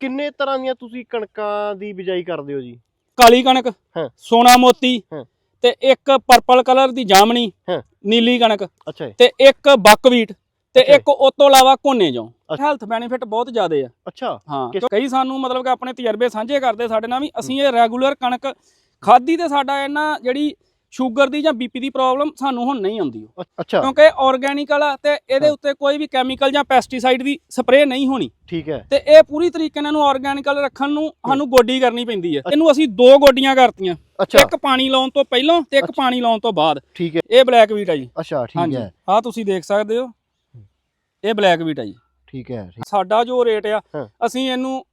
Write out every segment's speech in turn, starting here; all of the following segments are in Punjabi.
ਕਿੰਨੇ ਤਰ੍ਹਾਂ ਦੀਆਂ ਤੁਸੀਂ ਕਣਕਾਂ ਦੀ ਬਿਜਾਈ ਕਰਦੇ ਹੋ ਜੀ ਕਾਲੀ ਕਣਕ ਹਾਂ। ਸੋਨਾ ਮੋਤੀ ਹਾਂ। ਤੇ ਇੱਕ ਪਰਪਲ ਕਲਰ ਦੀ ਜਾਮਣੀ ਹਾਂ। ਨੀਲੀ ਕਣਕ ਅੱਛਾ ਜੀ ਤੇ ਇੱਕ ਬਕਵੀਟ ਤੇ। ਇੱਕ ਉਸ ਤੋਂ ਇਲਾਵਾ ਕੋਨੇ ਜੋ। ਹੈਲਥ ਬੈਨੀਫਿਟ ਬਹੁਤ ਜ਼ਿਆਦੇ ਆ ਅੱਛਾ ਹਾਂ ਕਈ ਸਾਨੂੰ ਮਤਲਬ ਕਿ ਆਪਣੇ ਤਜਰਬੇ ਸਾਂਝੇ ਕਰਦੇ ਸਾਡੇ ਨਾਲ ਵੀ ਅਸੀਂ ਇਹ ਰੈਗੂਲਰ ਕਣਕ ਖਾਦੀ ਤੇ ਸਾਡਾ ਇਹਨਾਂ ਜਿਹੜੀ ਸ਼ੂਗਰ ਦੀ ਜਾਂ ਬੀਪੀ ਦੀ ਪ੍ਰੋਬਲਮ ਸਾਨੂੰ ਹੁਣ ਨਹੀਂ ਆਉਂਦੀ ਅੱਛਾ। ਕਿਉਂਕਿ ਆਰਗੈਨਿਕਲ ਆ ਤੇ ਇਹਦੇ। ਉੱਤੇ ਕੋਈ ਵੀ ਕੈਮੀਕਲ ਜਾਂ ਪੈਸਟੀਸਾਈਡ ਦੀ ਸਪਰੇਅ ਨਹੀਂ ਹੋਣੀ। ਠੀਕ ਹੈ। ਤੇ ਇਹ ਪੂਰੀ ਤਰੀਕੇ ਨਾਲ ਇਹਨੂੰ ਆਰਗੈਨਿਕਲ ਰੱਖਣ ਨੂੰ ਸਾਨੂੰ ਗੋਡੀ ਕਰਨੀ ਪੈਂਦੀ ਹੈ। ਇਹਨੂੰ ਅਸੀਂ ਦੋ ਗੋਡੀਆਂ ਕਰਤੀਆਂ। ਅੱਛਾ। ਇੱਕ ਪਾਣੀ ਲਾਉਣ ਤੋਂ ਪਹਿਲਾਂ ਤੇ ਇੱਕ। ਪਾਣੀ ਲਾਉਣ ਤੋਂ ਬਾਅਦ। ਠੀਕ ਹੈ। ਇਹ ਬਲੈਕ ਵੀਟ ਆ ਜੀ। ਅੱਛਾ ਠੀਕ ਹੈ। ਆਹ ਤੁਸੀਂ ਦੇਖ ਸਕਦੇ ਹੋ। ਇਹ ਬਲੈਕ ਵੀਟ ਆ ਜੀ। ਠੀਕ ਹੈ ਸਾਡਾ ਜੋ ਰੇਟ ਆ। ਅਸੀਂ ਇਹਨੂੰ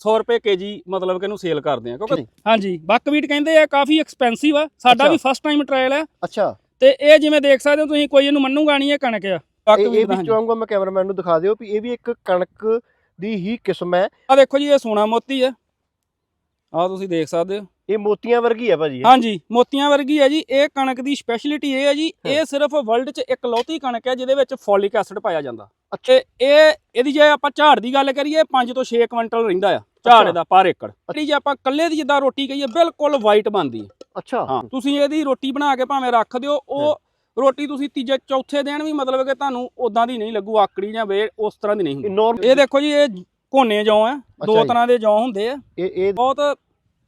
100 ਰੁਪਏ ਕੇਜੀ ਮਤਲਬ ਕਿ ਇਹਨੂੰ ਸੇਲ ਕਰਦੇ ਆ ਕਿਉਂਕਿ। ਹਾਂਜੀ ਬਕਵੀਟ ਕਹਿੰਦੇ ਆ ਕਾਫੀ ਐਕਸਪੈਂਸਿਵ ਆ ਸਾਡਾ। ਵੀ ਫਸਟ ਟਾਈਮ ਟ੍ਰਾਇਲ ਆ ਅੱਛਾ ਤੇ ਇਹ ਜਿਵੇਂ ਦੇਖ ਸਕਦੇ ਹੋ ਤੁਸੀਂ ਕੋਈ ਇਹਨੂੰ ਮੰਨੂਗਾ ਨਹੀਂ ਇਹ ਕਣਕ ਆ ਇਹ ਵੀ ਦਾ ਹਾਂਜੀ ਚਾਹੂੰਗਾ ਮੈਂ ਕੈਮਰਾਮੈਨ ਨੂੰ ਦਿਖਾ ਦਿਓ ਵੀ ਇਹ ਵੀ ਇੱਕ ਕਣਕ ਦੀ ਹੀ ਕਿਸਮ ਹੈ ਆ ਦੇਖੋ ਜੀ ਇਹ ਸੋਨਾ ਮੋਤੀ ਆ ਆ ਤੁਸੀਂ ਦੇਖ ਸਕਦੇ ਹੋ ਇਹ ਮੋਤੀਆਂ ਵਰਗੀ ਹੈ ਭਾਜੀ। ਹਾਂਜੀ ਮੋਤੀਆਂ ਵਰਗੀ ਹੈ ਜੀ ਇਹ ਕਣਕ ਦੀ ਸਪੈਸ਼ਲਿਟੀ ਇਹ ਹੈ ਜੀ। ਇਹ ਸਿਰਫ ਵਰਲਡ 'ਚ ਇੱਕ ਲੌਤੀ ਕਣਕ ਹੈ ਜਿਹਦੇ ਵਿੱਚ ਫੋਲਿਕ ਐਸਿਡ ਪਾਇਆ ਜਾਂਦਾ ਅੱਛਾ। ਤੇ ਇਹ ਇਹਦੀ ਜੇ ਆਪਾਂ ਝਾੜ ਦੀ ਗੱਲ ਕਰੀਏ 5 ਤੋਂ 6 ਕੁਇੰਟਲ ਰਹਿੰਦਾ ਆ ਝਾੜ। ਦਾ ਪਰ ਏਕੜ। ਜਿਹੜੀ ਜੇ ਆਪਾਂ ਕੱਲੇ ਦੀ ਜਿੱਦਾਂ ਰੋਟੀ ਕਹੀਏ ਬਿਲਕੁਲ ਵਾਈਟ ਬਣਦੀ ਹੈ। ਅੱਛਾ। ਹਾਂ। ਤੁਸੀਂ ਇਹਦੀ ਰੋਟੀ ਬਣਾ ਕੇ ਭਾਵੇਂ ਰੱਖ ਦਿਓ ਉਹ ਰੋਟੀ ਤੁਸੀਂ ਤੀਜੇ ਚੌਥੇ ਦਿਨ ਵੀ ਮਤਲਬ ਕਿ ਤੁਹਾਨੂੰ ਉਦਾਂ ਦੀ ਨਹੀਂ ਲੱਗੂ ਆਕੜੀ ਜਾਂ ਵੇ ਉਸ ਤਰ੍ਹਾਂ ਦੀ ਨਹੀਂ ਹੁੰਦੀ। ਇਹ ਦੇਖੋ ਜੀ ਇਹ ਕੋਨੇ ਜੌਂ ਆ ਦੋ। ਤਰ੍ਹਾਂ ਦੇ ਜੌਂ ਹੁੰਦੇ ਆ। ਇਹ ਇਹ ਬਹੁਤ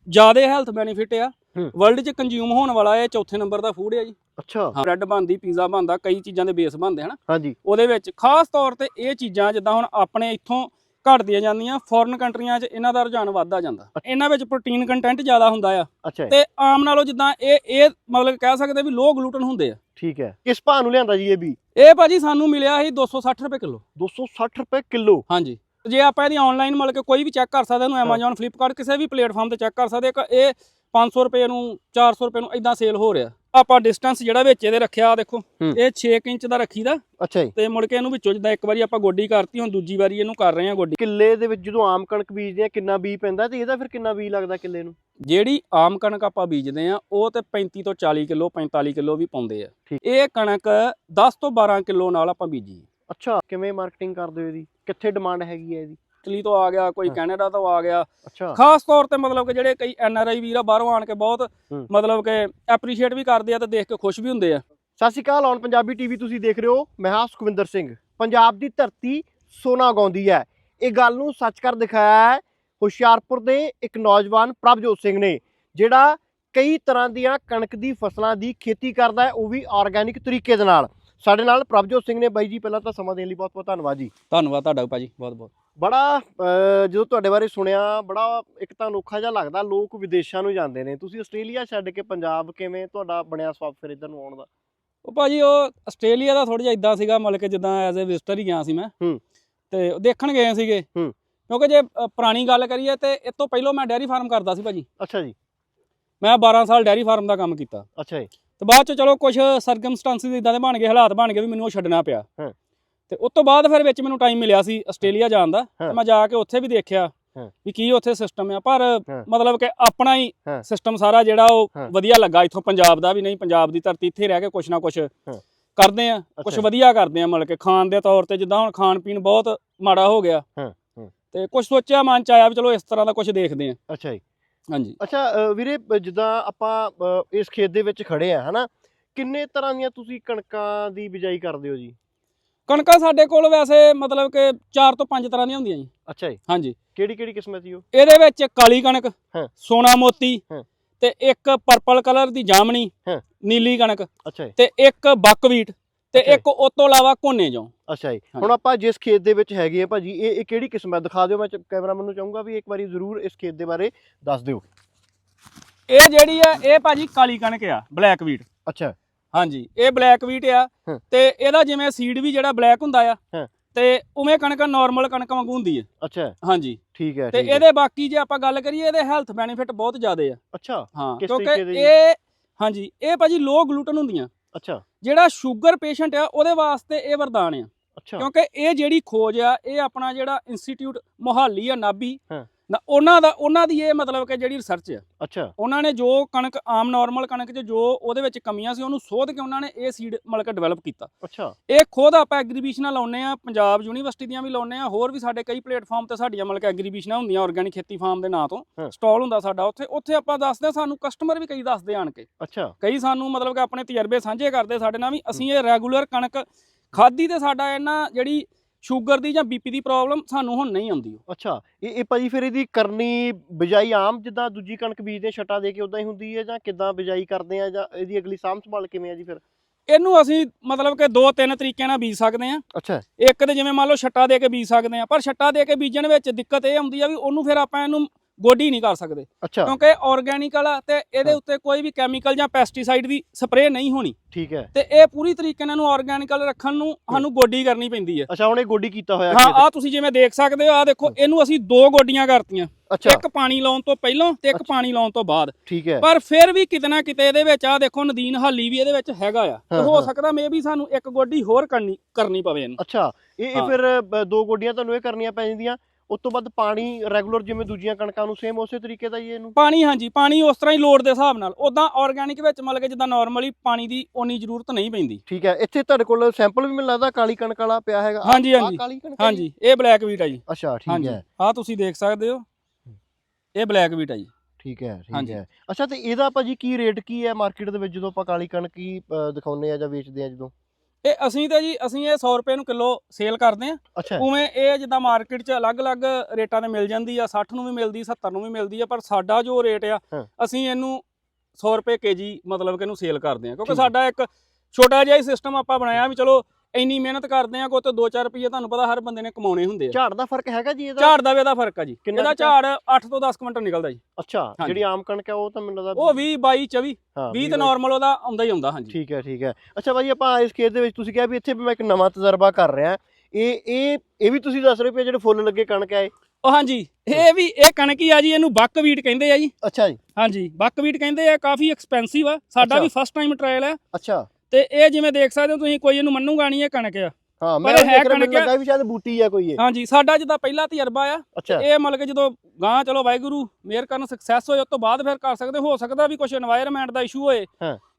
ਜ਼ਿਆਦਾ ਹੈਲਥ ਬੈਨੀਫਿਟ ਆ। ਵਰਲਡ 'ਚ ਕੰਜ਼ਿਊਮ ਹੋਣ ਵਾਲਾ ਇਹ ਚੌਥੇ ਨੰਬਰ ਦਾ ਫੂਡ ਹੈ ਜੀ। ਅੱਛਾ। ਬ੍ਰੈਡ ਬਣਦੀ ਪੀਜ਼ਾ ਬਣਦਾ ਕਈ ਚੀਜ਼ਾਂ ਦੇ ਬੇਸ ਬਣਦੇ ਹਨ। ਹਾਂਜੀ। ਉਹਦੇ ਵਿੱਚ ਖਾਸ ਤੌਰ ਤੇ ਇਹ ਚੀਜ਼ਾਂ ਜਿੱਦਾਂ ਹੁਣ ਆਪਣੇ ਇੱਥੋਂ ਘਟਦੀਆਂ ਜਾਂਦੀਆਂ ਫੋਰਨ ਕੰਟਰੀਆਂ 'ਚ ਇਹਨਾਂ ਦਾ ਰੁਝਾਨ ਵੱਧਦਾ ਜਾਂਦਾ। ਇਹਨਾਂ ਵਿੱਚ ਪ੍ਰੋਟੀਨ ਕੰਟੈਂਟ ਜ਼ਿਆਦਾ ਹੁੰਦਾ ਆ। ਤੇ ਆਮ ਨਾਲੋਂ ਜਿੱਦਾਂ ਇਹ ਇਹ ਮਤਲਬ ਕਹਿ ਸਕਦੇ ਵੀ ਲੋ ਗਲੂਟਨ ਹੁੰਦੇ ਆ। ਠੀਕ ਹੈ। ਕਿਸ ਭਾਅ ਨੂੰ ਲਿਆਂਦਾ ਜੀ ਇਹ ਵੀ ਇਹ ਭਾਜੀ ਸਾਨੂੰ ਮਿਲਿਆ ਸੀ 260 ਰੁਪਏ ਕਿਲੋ। 260 ਰੁਪਏ ਕਿਲੋ? ਹਾਂਜੀ। ਜੇ ਆਪਾਂ ਇਹਦੀ ਆਨਲਾਈਨ ਮਤਲਬ ਕਿ ਕੋਈ ਵੀ ਚੈੱਕ ਕਰ ਸਕਦਾ ਇਹਨੂੰ Amazon Flipkart ਕਿਸੇ ਵੀ ਪਲੇਟਫਾਰਮ ਤੇ ਚੈੱਕ ਕਰ ਸਕਦੇ ਇਹ 500 ਰੁਪਏ ਨੂੰ 400 ਰੁਪਏ ਨੂੰ ਇਦਾਂ ਸੇਲ ਹੋ ਰਿਹਾ। ਆਪਾਂ ਡਿਸਟੈਂਸ ਜਿਹੜਾ ਵਿੱਚ ਇਹਦੇ ਰੱਖਿਆ ਦੇਖੋ। ਇਹ 6 ਇੰਚ ਦਾ ਰੱਖੀਦਾ। ਅੱਛਾ ਜੀ। ਤੇ ਮੁੜ ਕੇ ਇਹਨੂੰ ਵਿੱਚੋਂ ਜਿੱਦਾਂ ਇੱਕ ਵਾਰੀ ਆਪਾਂ ਗੋਡੀ ਕਰਤੀ ਹੁਣ ਦੂਜੀ ਵਾਰੀ ਇਹਨੂੰ ਕਰ ਰਹੇ ਹਾਂ ਗੋਡੀ। ਕਿੱਲੇ ਦੇ ਵਿੱਚ ਜਦੋਂ ਆਮ ਕਣਕ ਬੀਜਦੇ ਆ ਕਿੰਨਾ ਬੀ ਪੈਂਦਾ ਤੇ ਇਹਦਾ ਫਿਰ ਕਿੰਨਾ ਬੀ ਲੱਗਦਾ ਕਿੱਲੇ ਨੂੰ? ਜਿਹੜੀ ਆਮ ਕਣਕ ਆਪਾਂ ਬੀਜਦੇ ਆ ਉਹ ਤੇ 35 ਤੋਂ 40 ਕਿਲੋ 45 ਕਿਲੋ ਵੀ ਪਾਉਂਦੇ ਆ। ਇਹ ਕਣਕ 10 ਤੋਂ 12 ਕਿਲੋ ਨਾਲ ਆਪਾਂ ਬੀਜੀ। ਅੱਛਾ ਕਿਵੇਂ ਮਾਰਕੀਟਿੰਗ ਕਰਦੇ ਹੋ ਇਹਦੀ? ਕਿੱਥੇ ਡਿਮਾਂਡ ਹੈਗੀ ਹੈ ਇਹਦੀ? ਇਟਲੀ ਤੋਂ ਆ ਗਿਆ ਕੋਈ। ਕੈਨੇਡਾ ਤੋਂ ਆ ਗਿਆ। ਖਾਸ ਤੌਰ ਤੇ ਮਤਲਬ ਕਿ ਜਿਹੜੇ ਕਈ ਐਨ ਆਰ ਆਈ ਵੀਰ ਆ ਬਾਹਰੋਂ ਆਣ ਕੇ ਬਹੁਤ। ਮਤਲਬ ਕਿ ਐਪਰੀਸ਼ੀਏਟ ਵੀ ਕਰਦੇ ਆ ਤੇ ਦੇਖ ਕੇ ਖੁਸ਼ ਵੀ ਹੁੰਦੇ ਆ। ਸਤਿ ਸ਼੍ਰੀ ਅਕਾਲ ਔਨ ਪੰਜਾਬੀ ਟੀਵੀ ਤੁਸੀਂ ਦੇਖ ਰਹੇ ਹੋ ਮੈਂ ਹਾਂ ਸੁਖਵਿੰਦਰ ਸਿੰਘ। ਪੰਜਾਬ ਦੀ ਧਰਤੀ ਸੋਨਾ ਗਾਉਂਦੀ ਹੈ। ਇਹ ਗੱਲ ਨੂੰ ਸੱਚ ਕਰ ਦਿਖਾਇਆ ਹੈ ਹੁਸ਼ਿਆਰਪੁਰ ਦੇ ਇੱਕ ਨੌਜਵਾਨ ਪ੍ਰਭਜੋਤ ਸਿੰਘ ਨੇ ਜਿਹੜਾ ਕਈ ਤਰ੍ਹਾਂ ਦੀਆਂ ਕਣਕ ਦੀ ਫਸਲਾਂ ਦੀ ਖੇਤੀ ਕਰਦਾ ਹੈ ਉਹ ਵੀ ਆਰਗੈਨਿਕ ਤਰੀਕੇ ਦੇ ਨਾਲ। ਸਾਡੇ ਨਾਲ ਪ੍ਰਭਜੋਤ ਸਿੰਘ ਨੇ ਬਾਈ ਜੀ ਪਹਿਲਾਂ ਤਾਂ ਸਮਾਂ ਦੇਣ ਲਈ ਬਹੁਤ ਬਹੁਤ ਧੰਨਵਾਦ ਜੀ। ਧੰਨਵਾਦ ਤੁਹਾਡਾ ਭਾਜੀ ਬਹੁਤ ਬਹੁਤ ਬੜਾ ਅਹ, ਜਦੋਂ ਤੁਹਾਡੇ ਬਾਰੇ ਸੁਣਿਆ ਬੜਾ ਇੱਕ ਤਾਂ ਅਨੋਖਾ ਜਿਹਾ ਲੱਗਦਾ ਲੋਕ ਵਿਦੇਸ਼ਾਂ ਨੂੰ ਜਾਂਦੇ ਨੇ। ਤੁਸੀਂ ਆਸਟ੍ਰੇਲੀਆ ਛੱਡ ਕੇ ਪੰਜਾਬ ਕਿਵੇਂ ਤੁਹਾਡਾ ਬਣਿਆ ਸਵਾਬ ਫਿਰ ਇੱਧਰ ਨੂੰ ਆਉਣ ਦਾ? ਉਹ ਭਾਜੀ ਉਹ ਆਸਟ੍ਰੇਲੀਆ ਦਾ ਥੋੜਾ ਜਿਹਾ ਇਦਾਂ ਸੀਗਾ ਮਤਲਬ ਕਿ ਜਿੱਦਾਂ ਐਜ਼ ਅ ਵਿਜ਼ਟਰ ਹੀ ਗਿਆ ਸੀ ਮੈਂ। ਹੂੰ। ਤੇ ਉਹ ਦੇਖਣ ਗਏ ਸੀਗੇ। ਹੂੰ। ਕਿਉਂਕਿ ਜੇ ਅ, ਪੁਰਾਣੀ ਗੱਲ ਕਰੀਏ ਤੇ ਇਸ ਤੋਂ ਪਹਿਲਾਂ ਮੈਂ ਡੈਰੀ ਫਾਰਮ ਕਰਦਾ ਸੀ ਭਾਜੀ ਅੱਛਾ ਜੀ। ਮੈਂ 12 ਸਾਲ ਡੈਰੀ ਫਾਰਮ ਦਾ ਕੰਮ ਕੀਤਾ। ਅੱਛਾ ਜੀ। ਤੇ ਬਾਅਦ ਚ ਚਲੋ ਕੁਝ ਸਰਕਮਸਟੈਂਸਿਸ ਇਦਾਂ ਦੇ ਬਣ ਗਏ ਹਾਲਾਤ ਬਣ ਗਏ ਵੀ ਮੈਨੂੰ ਉਹ ਛੱਡਣਾ ਪਿਆ ਹਾਂ। ਤੇ ਉਸ ਤੋਂ ਬਾਅਦ ਫਿਰ ਵਿੱਚ ਮੈਨੂੰ ਟਾਈਮ ਮਿਲਿਆ ਸੀ ਆਸਟ੍ਰੇਲੀਆ ਜਾਣ ਦਾ। ਤੇ ਮੈਂ ਜਾ ਕੇ ਉੱਥੇ ਵੀ ਦੇਖਿਆ। ਵੀ ਕੀ ਉੱਥੇ ਸਿਸਟਮ ਆ ਪਰ। ਮਤਲਬ ਕਿ ਆਪਣਾ ਹੀ। ਸਿਸਟਮ ਸਾਰਾ ਜਿਹੜਾ ਉਹ। ਵਧੀਆ ਲੱਗਾ ਇੱਥੋਂ ਪੰਜਾਬ ਦਾ ਵੀ ਨਹੀਂ ਪੰਜਾਬ ਦੀ ਧਰਤੀ ਇੱਥੇ ਰਹਿ ਕੇ ਕੁਛ ਨਾ ਕੁਛ ਕਰਦੇ ਆ ਕੁਛ। ਵਧੀਆ ਕਰਦੇ ਆ ਮਤਲਬ ਕਿ ਖਾਣ ਦੇ ਤੌਰ ਤੇ ਜਿੱਦਾਂ ਹੁਣ ਖਾਣ ਪੀਣ ਬਹੁਤ ਮਾੜਾ ਹੋ ਗਿਆ। ਤੇ ਕੁਝ ਸੋਚਿਆ ਮਨ ਚ ਆਇਆ ਵੀ ਚਲੋ ਇਸ ਤਰ੍ਹਾਂ ਦਾ ਕੁਝ ਦੇਖਦੇ ਆ ਅੱਛਾ ਜੀ ਹਾਂਜੀ। ਅੱਛਾ ਵੀਰੇ ਜਿੱਦਾਂ ਆਪਾਂ ਇਸ ਖੇਤ ਦੇ ਵਿੱਚ ਖੜੇ ਆ ਹਨਾ ਕਿੰਨੇ ਤਰ੍ਹਾਂ ਦੀਆਂ ਤੁਸੀਂ ਕਣਕਾਂ ਦੀ ਬਿਜਾਈ ਕਰਦੇ ਹੋ ਜੀ? ਕਣਕਾਂ ਸਾਡੇ ਕੋਲ ਵੈਸੇ ਮਤਲਬ ਕਿ 4 ਤੋਂ 5 ਤਰ੍ਹਾਂ ਦੀਆਂ ਹੁੰਦੀਆਂ ਜੀ। ਅੱਛਾ ਜੀ। ਹਾਂਜੀ। ਕਿਹੜੀ ਕਿਹੜੀ ਕਿਸਮ ਹੈ ਜੀ ਉਹ? ਇਹਦੇ ਵਿੱਚ ਕਾਲੀ ਕਣਕ ਹਾਂ। ਸੋਨਾ ਮੋਤੀ ਹਾਂ। ਤੇ ਇੱਕ ਪਰਪਲ ਕਲਰ ਦੀ ਜਾਮਣੀ ਹਾਂ। ਨੀਲੀ ਕਣਕ ਅੱਛਾ ਜੀ। ਤੇ ਇੱਕ ਬਕਵੀਟ ਤੇ। ਇੱਕ ਉਸ ਤੋਂ ਇਲਾਵਾ ਕੋਨੇ ਜੋ ਅੱਛਾ ਜੀ। ਹੁਣ ਆਪਾਂ ਜਿਸ ਖੇਤ ਦੇ ਵਿੱਚ ਹੈਗੇ ਆ ਭਾਜੀ ਇਹ ਇਹ ਕਿਹੜੀ ਕਿਸਮ ਹੈ ਦਿਖਾ ਦਿਓ ਮੈਂ ਕੈਮਰਾਮੈਨ ਨੂੰ ਚਾਹੂੰਗਾ ਵੀ ਇੱਕ ਵਾਰੀ ਜ਼ਰੂਰ ਇਸ ਖੇਤ ਦੇ ਬਾਰੇ ਦੱਸ ਦਿਓ। ਇਹ ਜਿਹੜੀ ਆ ਇਹ ਭਾਜੀ ਕਾਲੀ ਕਣਕ ਆ ਬਲੈਕ ਵੀਟ। ਅੱਛਾ। ਹਾਂਜੀ ਇਹ ਬਲੈਕ ਵੀਟ ਆ। ਤੇ ਇਹਦਾ ਜਿਵੇਂ ਸੀਡ ਵੀ ਜਿਹੜਾ ਬਲੈਕ ਹੁੰਦਾ ਆ। ਤੇ ਉਵੇਂ ਕਣਕ ਨਾਰਮਲ ਕਣਕ ਵਾਂਗੂ ਹੁੰਦੀ ਹੈ ਅੱਛਾ। ਹਾਂਜੀ। ਠੀਕ ਹੈ ਤੇ ਇਹਦੇ ਬਾਕੀ ਜੇ ਆਪਾਂ ਗੱਲ ਕਰੀਏ ਇਹਦੇ ਹੈਲਥ ਬੈਨੀਫਿਟ ਬਹੁਤ ਜ਼ਿਆਦੇ ਆ। ਅੱਛਾ। ਹਾਂ ਕਿਉਂਕਿ? ਇਹ ਹਾਂਜੀ ਇਹ ਭਾਜੀ ਲੋ ਗਲੂਟਨ ਹੁੰਦੀਆਂ। ਅੱਛਾ। ਜਿਹੜਾ ਸ਼ੂਗਰ ਪੇਸ਼ੈਂਟ ਆ ਉਹਦੇ ਵਾਸਤੇ ਇਹ ਵਰਦਾਨ ਆ। ਅੱਛਾ। ਕਿਉਂਕਿ ਇਹ ਜਿਹੜੀ ਖੋਜ ਆ ਇਹ ਆਪਣਾ ਜਿਹੜਾ ਇੰਸਟੀਚਿਊਟ ਮੋਹਾਲੀ ਆ ਨਾਭੀ ਹਾਂ। ਨਾ ਉਹਨਾਂ ਦਾ ਉਹਨਾਂ ਦੀ ਇਹ ਮਤਲਬ ਕਿ ਜਿਹੜੀ ਰਿਸਰਚ ਆ ਅੱਛਾ। ਉਹਨਾਂ ਨੇ ਜੋ ਕਣਕ ਆਮ ਨਾਰਮਲ ਕਣਕ 'ਚ ਜੋ ਉਹਦੇ ਵਿੱਚ ਕਮੀਆਂ ਸੀ ਉਹਨੂੰ ਸੋਧ ਕੇ ਉਹਨਾਂ ਨੇ ਇਹ ਸੀਡ ਮਤਲਬ ਕਿ ਡਿਵੈਲਪ ਕੀਤਾ। ਅੱਛਾ। ਇਹ ਖੁਦ ਆਪਾਂ ਐਗਰੀਬਿਸ਼ਨਾਂ ਲਾਉਨੇ ਆ ਪੰਜਾਬ ਯੂਨੀਵਰਸਿਟੀ ਦੀਆਂ ਵੀ ਲਾਉਨੇ ਆ ਹੋਰ ਵੀ ਸਾਡੇ ਕਈ ਪਲੇਟਫਾਰਮ ਤੇ ਸਾਡੀਆਂ ਮਤਲਬ ਕਿ ਐਗਰੀਬਿਸ਼ਨਾਂ ਹੁੰਦੀਆਂ ਆਰਗੈਨਿਕ ਖੇਤੀ ਫਾਰਮ ਦੇ ਨਾਂ ਤੋਂ। ਸਟਾਲ ਹੁੰਦਾ ਸਾਡਾ ਉੱਥੇ ਉੱਥੇ ਆਪਾਂ ਦੱਸਦੇ ਆ ਸਾਨੂੰ ਕਸਟਮਰ ਵੀ ਕਈ ਦੱਸਦੇ ਆਣ ਕੇ। ਅੱਛਾ। ਕਈ ਸਾਨੂੰ ਮਤਲਬ ਕਿ ਆਪਣੇ ਤਜਰਬੇ ਸਾਂਝੇ ਕਰਦੇ ਸਾਡੇ ਨਾਲ ਵੀ ਅਸੀਂ ਇਹ ਰੈਗੂਲਰ ਕਣਕ ਖਾਦੀ ਤੇ ਸਾਡਾ ਇਹਨਾਂ ਜਿਹੜੀ ਸ਼ੂਗਰ ਦੀ ਜਾਂ ਬੀਪੀ ਦੀ ਪ੍ਰੋਬਲਮ ਸਾਨੂੰ ਹੁਣ ਨਹੀਂ ਆਉਂਦੀ ਅੱਛਾ ਇਹ ਇਹ ਭਾਜੀ ਫਿਰ ਇਹਦੀ ਕਰਨੀ ਬਿਜਾਈ ਆਮ ਜਿੱਦਾਂ ਦੂਜੀ ਕਣਕ ਬੀਜਦੇ ਛਟਾ ਦੇ ਕੇ ਉਦਾਂ ਹੀ ਹੁੰਦੀ ਹੈ ਜਾਂ ਕਿੱਦਾਂ ਬਿਜਾਈ ਕਰਦੇ ਆ ਜਾਂ ਇਹਦੀ ਅਗਲੀ ਸਾਂਭ ਸੰਭਾਲ ਕਿਵੇਂ ਆ ਜੀ ਫਿਰ? ਇਹਨੂੰ ਅਸੀਂ ਮਤਲਬ ਕਿ ਦੋ ਤਿੰਨ ਤਰੀਕਿਆਂ ਨਾਲ ਬੀਜ ਸਕਦੇ ਆ ਅੱਛਾ। ਇੱਕ ਤੇ ਜਿਵੇਂ ਮੰਨ ਲਓ ਛੱਟਾ ਦੇ ਕੇ ਬੀਜ ਸਕਦੇ ਆ ਪਰ ਛੱਟਾ ਦੇ ਕੇ ਬੀਜਣ ਵਿੱਚ ਦਿੱਕਤ ਇਹ ਆਉਂਦੀ ਆ ਵੀ ਉਹਨੂੰ ਫਿਰ ਆਪਾਂ ਇਹਨੂੰ ਗੋਡੀ ਨਹੀਂ ਕਰ ਸਕਦੇ। ਅੱਛਾ। ਕਿਉਂਕਿ ਆਰਗੈਨਿਕਲ ਆ ਤੇ ਇਹਦੇ। ਉੱਤੇ ਕੋਈ ਵੀ ਕੈਮੀਕਲ ਜਾਂ ਪੈਸਟੀਸਾਈਡ ਦੀ ਸਪਰੇਅ ਨਹੀਂ ਹੋਣੀ। ਠੀਕ ਹੈ। ਤੇ ਇਹ ਪੂਰੀ ਤਰੀਕੇ ਨਾਲ ਇਹਨੂੰ ਆਰਗੈਨਿਕਲ ਰੱਖਣ ਨੂੰ ਸਾਨੂੰ ਗੋਡੀ ਕਰਨੀ ਪੈਂਦੀ ਹੈ। ਅੱਛਾ ਹੁਣ ਇਹ ਗੋਡੀ ਕੀਤਾ ਹੋਇਆ ਹਾਂ। ਆ ਤੁਸੀਂ ਜਿਵੇਂ ਦੇਖ ਸਕਦੇ ਹੋ ਆ ਦੇਖੋ। ਇਹਨੂੰ ਅਸੀਂ ਦੋ ਗੋਡੀਆਂ ਕਰਤੀਆਂ। ਅੱਛਾ। ਇੱਕ ਪਾਣੀ ਲਾਉਣ ਤੋਂ ਪਹਿਲਾਂ ਤੇ ਇੱਕ। ਪਾਣੀ ਲਾਉਣ ਤੋਂ ਬਾਅਦ। ਠੀਕ ਹੈ। ਪਰ ਫਿਰ ਵੀ ਕਿਤੇ ਨਾ ਕਿਤੇ ਇਹਦੇ ਵਿੱਚ ਆ ਦੇਖੋ ਨਦੀਨ ਹਾਲੀ ਵੀ ਇਹਦੇ ਵਿੱਚ ਹੈਗਾ ਆ। ਤੇ ਹਾਂ। ਸਕਦਾ ਮੇ ਵੀ ਸਾਨੂੰ ਇੱਕ ਗੋਡੀ ਹੋਰ ਕਰਨੀ ਕਰਨੀ ਪਵੇ ਇਹਨੂੰ। ਅੱਛਾ ਇਹ। ਫਿਰ ਦੋ ਗੋਡੀਆਂ ਤੁਹਾਨੂੰ ਇਹ ਕਰਨੀਆਂ ਪੈ ਜਾਂਦੀਆਂ। ਉਸ ਤੋਂ ਬਾਅਦ ਪਾਣੀ ਰੈਗੂਲਰ ਜਿਵੇਂ ਦੂਜੀਆਂ ਕਣਕਾਂ ਨੂੰ ਸੇਮ ਉਸੇ ਤਰੀਕੇ ਦਾ ਹੀ ਇਹਨੂੰ? ਪਾਣੀ ਹਾਂਜੀ ਪਾਣੀ ਉਸ ਤਰ੍ਹਾਂ ਹੀ ਲੋੜ ਦੇ ਹਿਸਾਬ ਨਾਲ। ਉਦਾਂ ਆਰਗੈਨਿਕ ਵਿੱਚ ਮਤਲਬ ਕਿ ਜਿੱਦਾਂ ਨਾਰਮਲੀ ਪਾਣੀ ਦੀ ਓਨੀ ਜ਼ਰੂਰਤ ਨਹੀਂ ਪੈਂਦੀ। ਠੀਕ ਹੈ ਇੱਥੇ ਤੁਹਾਡੇ ਕੋਲ ਸੈਂਪਲ ਵੀ ਮੈਨੂੰ ਲੱਗਦਾ ਕਾਲੀ ਕਣਕ ਵਾਲਾ ਪਿਆ ਹੈਗਾ। ਆਹ- ਹਾਂਜੀ, ਆਹ ਹਾਂਜੀ। ਕਾਲੀ ਕਣਕ ਹੈ ਜੀ? ਹਾਂਜੀ ਇਹ ਬਲੈਕ ਵੀਟ ਆ ਜੀ। ਅੱਛਾ ਠੀਕ ਹਾਂਜੀ। ਹੈ। ਆ ਤੁਸੀਂ ਦੇਖ ਸਕਦੇ ਹੋ। ਇਹ ਬਲੈਕ ਵੀਟ ਆ ਜੀ। ਠੀਕ ਹੈ ਠੀਕ ਹਾਂਜੀ। ਹੈ। ਅੱਛਾ ਤੇ ਇਹਦਾ ਭਾਜੀ ਕੀ ਰੇਟ ਕੀ ਹੈ ਮਾਰਕੀਟ ਦੇ ਵਿੱਚ ਜਦੋਂ ਆਪਾਂ ਕਾਲੀ ਕਣਕ ਹੀ ਅ, ਦਿਖਾਉਂਦੇ ਆ ਜਾਂ ਵੇਚਦੇ ਆ ਜਦੋਂ? ਇਹ ਅਸੀਂ ਤਾਂ ਜੀ ਅਸੀਂ ਇਹ 100 ਰੁਪਏ ਨੂੰ ਕਿਲੋ ਸੇਲ ਕਰਦੇ ਆ ਉਵੇਂ ਇਹ ਜਿੱਦਾਂ ਮਾਰਕੀਟ 'ਚ ਅਲੱਗ-ਅਲੱਗ ਰੇਟਾਂ ਤੇ ਮਿਲ ਜਾਂਦੀ ਆ 60 ਨੂੰ ਵੀ ਮਿਲਦੀ 70 ਨੂੰ ਵੀ ਮਿਲਦੀ ਆ ਪਰ ਸਾਡਾ ਜੋ ਰੇਟ ਆ। ਅਸੀਂ ਇਹਨੂੰ 100 ਰੁਪਏ ਕੇਜੀ ਮਤਲਬ ਕਿ ਇਹਨੂੰ ਸੇਲ ਕਰਦੇ ਆ ਕਿਉਂਕਿ। ਸਾਡਾ ਇੱਕ ਛੋਟਾ ਜਿਹਾ ਹੀ ਸਿਸਟਮ ਆਪਾਂ ਬਣਾਇਆ ਵੀ ਚਲੋ ਇੰਨੀ ਮਿਹਨਤ ਕਰਦੇ ਆ ਕੋਈ ਤੇ 2-4 ਰੁਪਏ ਤੁਹਾਨੂੰ ਪਤਾ ਹਰ ਬੰਦੇ ਨੇ ਕਮਾਉਣੇ ਹੁੰਦੇ ਆ। ਝਾੜ ਦਾ ਫ਼ਰਕ ਹੈਗਾ ਜੀ ਇਹਦਾ? ਝਾੜ ਦਾ ਵੀ ਇਹਦਾ ਫ਼ਰਕ ਆ ਜੀ। ਇਹਦਾ ਕੁ ਝਾੜ 8 ਤੋਂ 10 ਕੁਇੰਟਲ ਨਿਕਲਦਾ ਜੀ। ਅੱਛਾ। ਜਿਹੜੀ ਆਮ ਕਣਕ ਹੈ ਉਹ ਤਾਂ ਮੈਨੂੰ ਲੱਗਦਾ ਉਹ 20 22 24 ਹਾਂ 20 ਵੀਹ ਤੇ ਨਾਰਮਲ ਉਹਦਾ ਆਉਂਦਾ ਹੀ ਆਉਂਦਾ ਹਾਂਜੀ। ਠੀਕ ਹੈ ਠੀਕ ਹੈ। ਅੱਛਾ ਭਾਜੀ ਆਪਾਂ ਇਸ ਖੇਤ ਦੇ ਵਿੱਚ ਤੁਸੀਂ ਕਿਹਾ ਵੀ ਇੱਥੇ ਵੀ ਮੈਂ ਇੱਕ ਨਵਾਂ ਤਜਰਬਾ ਕਰ ਰਿਹਾ। ਇਹ ਇਹ ਇਹ ਵੀ ਤੁਸੀਂ ਦੱਸ ਰਹੇ ਪਏ ਜਿਹੜੇ ਫੁੱਲ ਲੱਗੇ ਕਣਕ ਹੈ ਇਹ? ਉਹ ਹਾਂਜੀ ਇਹ ਵੀ ਇਹ ਕਣਕ ਹੀ ਆ ਜੀ ਇਹਨੂੰ ਬੱਕਵੀਟ ਕਹਿੰਦੇ ਆ ਜੀ। ਅੱਛਾ ਜੀ। ਹਾਂਜੀ ਬੱਕਵੀਟ ਕਹਿੰਦੇ ਆ ਕਾਫੀ ਐਕਸਪੈਂਸਿਵ ਆ। ਸਾਡਾ। ਵੀ ਫਸਟ ਟਾਈਮ ਟ੍ਰਾਇਲ ਆ। ਅੱਛਾ। ਤੇ ਇਹ ਜਿਵੇਂ ਦੇਖ ਸਕਦੇ ਹੋ ਤੁਸੀਂ ਕੋਈ ਇਹਨੂੰ ਮੰਨੂਗਾ ਨਹੀਂ ਇਹ ਕਣਕ ਆ। ਹਾਂ ਮੈਂ ਪਰ ਕਣਕ ਲੱਗਾ ਵੀ ਸ਼ਾਇਦ ਬੂਟੀ ਆ ਕੋਈ ਇਹ। ਹਾਂਜੀ ਸਾਡਾ ਜਿੱਦਾਂ ਪਹਿਲਾ ਤਜਰਬਾ ਆ ਇਹ ਮਤਲਬ ਕਿ ਜਦੋਂ ਗਾਂ ਚਲੋ ਵਾਹਿਗੁਰੂ ਮੇਰ ਕਰਨ ਸਕਸੈਸ ਹੋਏ ਉਸ ਤੋਂ ਬਾਅਦ ਫਿਰ ਕਰ ਸਕਦੇ ਹੋ ਸਕਦਾ ਵੀ ਕੁਝ এনवायरमेंट ਦਾ ਇਸ਼ੂ ਹੋਏ।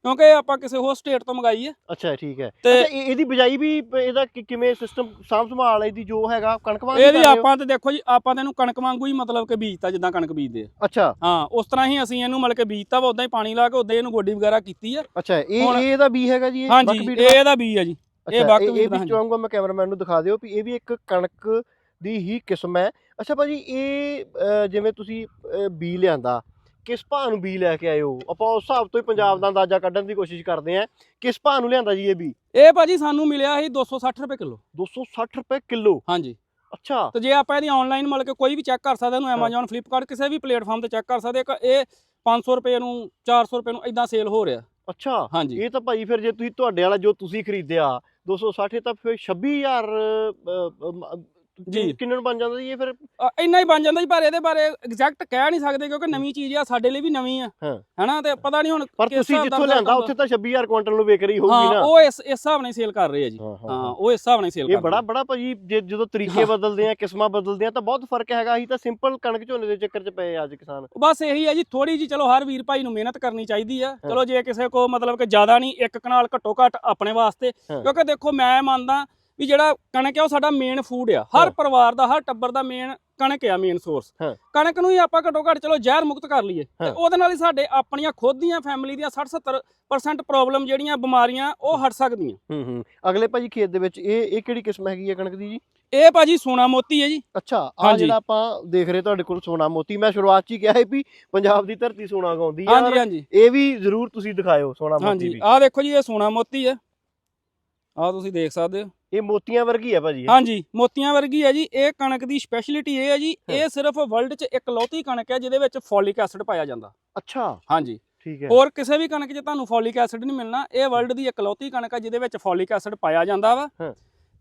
ਕਿਉਂਕਿ ਇਹ ਆਪਾਂ ਕਿਸੇ ਹੋਰ ਸਟੇਟ ਤੋਂ ਮੰਗਾਈ ਹੈ। ਅੱਛਾ ਠੀਕ ਹੈ। ਤੇ ਅੱਛਾ ਇਹ- ਇਹਦੀ ਬਿਜਾਈ ਵੀ ਇਹਦਾ ਕਿ- ਕਿਵੇਂ ਸਿਸਟਮ ਸਾਂਭ ਸੰਭਾਲ ਇਹਦੀ ਜੋ ਹੈਗਾ ਕਣਕ ਵਾਂਗ ਹੀ ਇਹਦੀ ਕਰ ਰਹੇ ਹੋ? ਆਪਾਂ ਤੇ ਦੇਖੋ ਜੀ ਆਪਾਂ ਤੈਨੂੰ ਕਣਕ ਵਾਂਗੂ ਹੀ ਮਤਲਬ ਕਿ ਬੀਜਤਾ ਜਿੱਦਾਂ ਕਣਕ ਬੀਜਦੇ ਆ। ਅੱਛਾ। ਹਾਂ ਉਸ ਤਰ੍ਹਾਂ ਹੀ ਅਸੀਂ ਇਹਨੂੰ ਮਤਲਬ ਕਿ ਬੀਜਤਾ ਵਾ ਉਦਾਂ ਹੀ ਪਾਣੀ ਲਾ ਕੇ ਉਦਾਂ ਹੀ ਇਹਨੂੰ ਗੋਡੀ ਵਗੈਰਾ ਕੀਤੀ ਆ। ਅੱਛਾ ਇਹ ਹੁਣ- ਇਹ ਇਹਦਾ ਬੀ ਹੈਗਾ ਜੀ ਇਹ ਹਾਂਜੀ ਇਹ ਦਾ? ਇਹਦਾ ਬੀਜ ਆ ਜੀ। ਅੱਛਾ, ਇਹ buckwheat ਇਹ ਦਾ, ਵੀ ਹਾਂਜੀ। ਚਾਹੂੰਗਾ ਮੈਂ ਕੈਮਰਾਮੈਨ ਨੂੰ ਦਿਖਾ ਦਿਓ ਵੀ ਇਹ ਵੀ ਇੱਕ ਕਣਕ ਦੀ ਹੀ ਕਿਸਮ ਹੈ। ਅੱਛਾ ਭਾਜੀ ਇਹ ਜਿਵੇਂ ਤੁਸੀਂ ਬੀ ਲਿਆਂਦਾ ਕਿਸ ਭਾਅ ਨੂੰ ਬੀ ਲੈ ਕੇ ਆਏ ਹੋ ਆਪਾਂ ਉਸ ਹਿਸਾਬ ਤੋਂ ਹੀ ਪੰਜਾਬ ਦਾ ਅੰਦਾਜ਼ਾ ਕੱਢਣ ਦੀ ਕੋਸ਼ਿਸ਼ ਕਰਦੇ ਆਂ ਕਿਸ ਭਾਅ ਨੂੰ ਲਿਆਂਦਾ ਜੀ ਇਹ ਬੀ ਇਹ ਭਾਜੀ ਸਾਨੂੰ ਮਿਲਿਆ ਸੀ 260 ਰੁਪਏ ਕਿਲੋ। 260 ਰੁਪਏ ਕਿਲੋ? ਹਾਂਜੀ। ਅੱਛਾ। ਤੇ ਜੇ ਆਪਾਂ ਇਹਦੀ ਆਨਲਾਈਨ ਮਤਲਬ ਕਿ ਕੋਈ ਵੀ ਚੈੱਕ ਕਰ ਸਕਦਾ ਇਹਨੂੰ Amazon Flipkart ਕਿਸੇ ਵੀ ਪਲੇਟਫਾਰਮ ਤੇ ਚੈੱਕ ਕਰ ਸਕਦੇ ਇਹ 500 ਰੁਪਏ ਨੂੰ 400 ਰੁਪਏ ਨੂੰ ਇਦਾਂ ਸੇਲ ਹੋ ਰਿਹਾ। ਅੱਛਾ। ਹਾਂਜੀ। ਇਹ ਤਾਂ ਭਾਜੀ ਫਿਰ ਜੇ ਤੁਸੀਂ ਤੁਹਾਡੇ ਵਾਲਾ ਜੋ ਤੁਸੀਂ ਖਰੀਦਿਆ 260 ਤਾਂ ਫਿਰ 26000 ਅ, ਅ, ਮ- ਜੀ। ਕਿੰਨੇ ਨੂੰ ਬਣ ਜਾਂਦਾ ਜੀ ਇਹ ਫਿਰ ਅ, ਇੰਨਾ ਹੀ ਬਣ ਜਾਂਦਾ ਜੀ ਪਰ ਇਹਦੇ ਬਾਰੇ ਐਗਜ਼ੈਕਟ ਕਹਿ ਨਹੀਂ ਸਕਦੇ ਕਿਉਂਕਿ ਨਵੀਂ ਚੀਜ਼ ਆ ਸਾਡੇ ਲਈ ਵੀ ਨਵੀਂ ਆ ਹਾਂ। ਹੈਨਾ ਤੇ ਪਤਾ ਨਹੀਂ ਹੁਣ ਪਰ ਕਿਸ ਤੁਸੀਂ ਹਿਸਾਬ ਦਾ ਜਿੱਥੋਂ ਲਿਆਂਦਾ। ਉੱਥੇ ਤਾਂ 26000 ਕੁਇੰਟਲ ਨੂੰ ਵਿਕ ਰਹੀ ਹੋਊਗੀ ਹਾਂ ਨਾ ਉਹ ਇਸ ਇਸ ਹਿਸਾਬ ਨਾਲ ਸੇਲ ਕਰ ਰਹੇ ਆ ਜੀ ਹਾਂ ਹਾਂ ਉਹ ਇਸ ਹਿਸਾਬ ਨਾਲ ਸੇਲ ਕਰ ਇਹ ਬੜਾ। ਬੜਾ ਭਾਜੀ ਜੇ ਜਦੋਂ ਤਰੀਕੇ। ਬਦਲਦੇ ਆ ਕਿਸਮਾਂ ਬਦਲਦੇ ਆ ਤਾਂ ਬਹੁਤ ਫ਼ਰਕ ਹੈਗਾ ਅਸੀਂ ਤਾਂ ਸਿੰਪਲ ਕਣਕ ਝੋਨੇ ਦੇ ਚੱਕਰ 'ਚ ਪਏ ਆ ਅੱਜ ਕਿਸਾਨ ਬਸ ਇਹੀ ਹੈ ਜੀ ਥੋੜੀ ਜੀ ਚਲੋ ਹਰ ਵੀਰ ਭਾਈ ਨੂੰ ਮਿਹਨਤ ਕਰਨੀ ਚਾਹੀਦੀ ਆ ਚਲੋ ਜੇ ਕਿਸੇ ਕੋ ਮਤਲਬ ਕਿ ਜ਼ਿਆਦਾ ਨਹੀਂ ਇੱਕ ਕਨਾਲ ਘੱਟੋ ਘੱਟ ਆਪਣੇ ਵਾਸਤੇ ਹਾਂ। ਕਿਉਂਕਿ ਦੇਖੋ ਮੈਂ ਮੰਨਦਾ ਵੀ ਜਿਹੜਾ ਕਣਕ ਹੈ ਉਹ ਸਾਡਾ ਮੇਨ ਫੂਡ ਆ। ਹਰ ਹਾਂ। ਪਰਿਵਾਰ ਦਾ ਹਰ ਟੱਬਰ ਦਾ ਮੇਨ ਕਣਕ ਆ ਮੇਨ ਸੋਰਸ ਹਾਂ। ਕਣਕ ਨੂੰ ਹੀ ਆਪਾਂ ਘੱਟੋ ਘੱਟ ਚਲੋ ਜ਼ਹਿਰ ਮੁਕਤ ਕਰ ਲਈਏ। ਤੇ ਹਾਂ। ਉਹਦੇ ਨਾਲ ਹੀ ਸਾਡੇ ਆਪਣੀਆਂ ਖੁਦ ਦੀਆਂ ਫੈਮਿਲੀ ਦੀਆਂ 60 70% ਪ੍ਰੋਬਲਮ ਜਿਹੜੀਆਂ ਬਿਮਾਰੀਆਂ ਉਹ ਹਟ ਸਕਦੀਆਂ। ਹੂੰ ਹੂੰ। ਅਗਲੇ ਭਾਜੀ ਖੇਤ ਦੇ ਵਿੱਚ ਇਹ ਇਹ ਕਿਹੜੀ ਕਿਸਮ ਹੈਗੀ ਹੈ ਕਣਕ ਦੀ ਜੀ? ਇਹ ਭਾਜੀ ਸੋਨਾ ਮੋਤੀ ਹੈ ਜੀ। ਅੱਛਾ ਆ। ਜਿਹੜਾ ਆਪਾਂ ਦੇਖ ਰਹੇ ਤੁਹਾਡੇ ਕੋਲ ਸੋਨਾ ਮੋਤੀ ਮੈਂ ਸ਼ੁਰੂਆਤ 'ਚ ਹੀ ਕਿਹਾ ਸੀ ਵੀ ਪੰਜਾਬ ਦੀ ਧਰਤੀ ਸੋਨਾ ਗਾਉਂਦੀ ਆ। ਹਾਂਜੀ ਹਾਂਜੀ। ਇਹ ਵੀ ਜ਼ਰੂਰ ਤੁਸੀਂ ਦਿਖਾਇਓ ਸੋਨਾ ਮੋਤੀ ਹਾਂਜੀ। ਵੀ। ਆਹ ਦੇਖੋ ਜੀ ਇਹ ਸੋਨਾ ਮੋਤੀ ਹੈ ਆਹ ਤੁਸੀਂ ਦੇਖ ਸਕਦੇ ਹੋ। ਇਹ ਮੋਤੀਆਂ ਵਰਗੀ ਹੈ ਭਾਜੀ। ਹਾਂਜੀ ਮੋਤੀਆਂ ਵਰਗੀ ਹੈ ਜੀ। ਇਹ ਕਣਕ ਦੀ ਸਪੈਸ਼ਲਿਟੀ ਇਹ ਹੈ ਜੀ। ਇਹ ਸਿਰਫ ਵਰਲਡ 'ਚ ਇਕਲੌਤੀ ਕਣਕ ਹੈ ਜਿਹਦੇ ਵਿੱਚ ਫੋਲਿਕ ਐਸਿਡ ਪਾਇਆ ਜਾਂਦਾ। ਅੱਛਾ। ਹਾਂਜੀ। ਠੀਕ ਹੈ। ਹੋਰ ਕਿਸੇ ਵੀ ਕਣਕ 'ਚ ਤੁਹਾਨੂੰ ਫੋਲਿਕ ਐਸਿਡ ਨਹੀਂ ਮਿਲਣਾ। ਇਹ ਵਰਲਡ ਦੀ ਇਕਲੌਤੀ ਕਣਕ ਹੈ ਜਿਹਦੇ ਵਿੱਚ ਫੋਲਿਕ ਐਸਿਡ ਪਾਇਆ ਜਾਂਦਾ ਵਾ।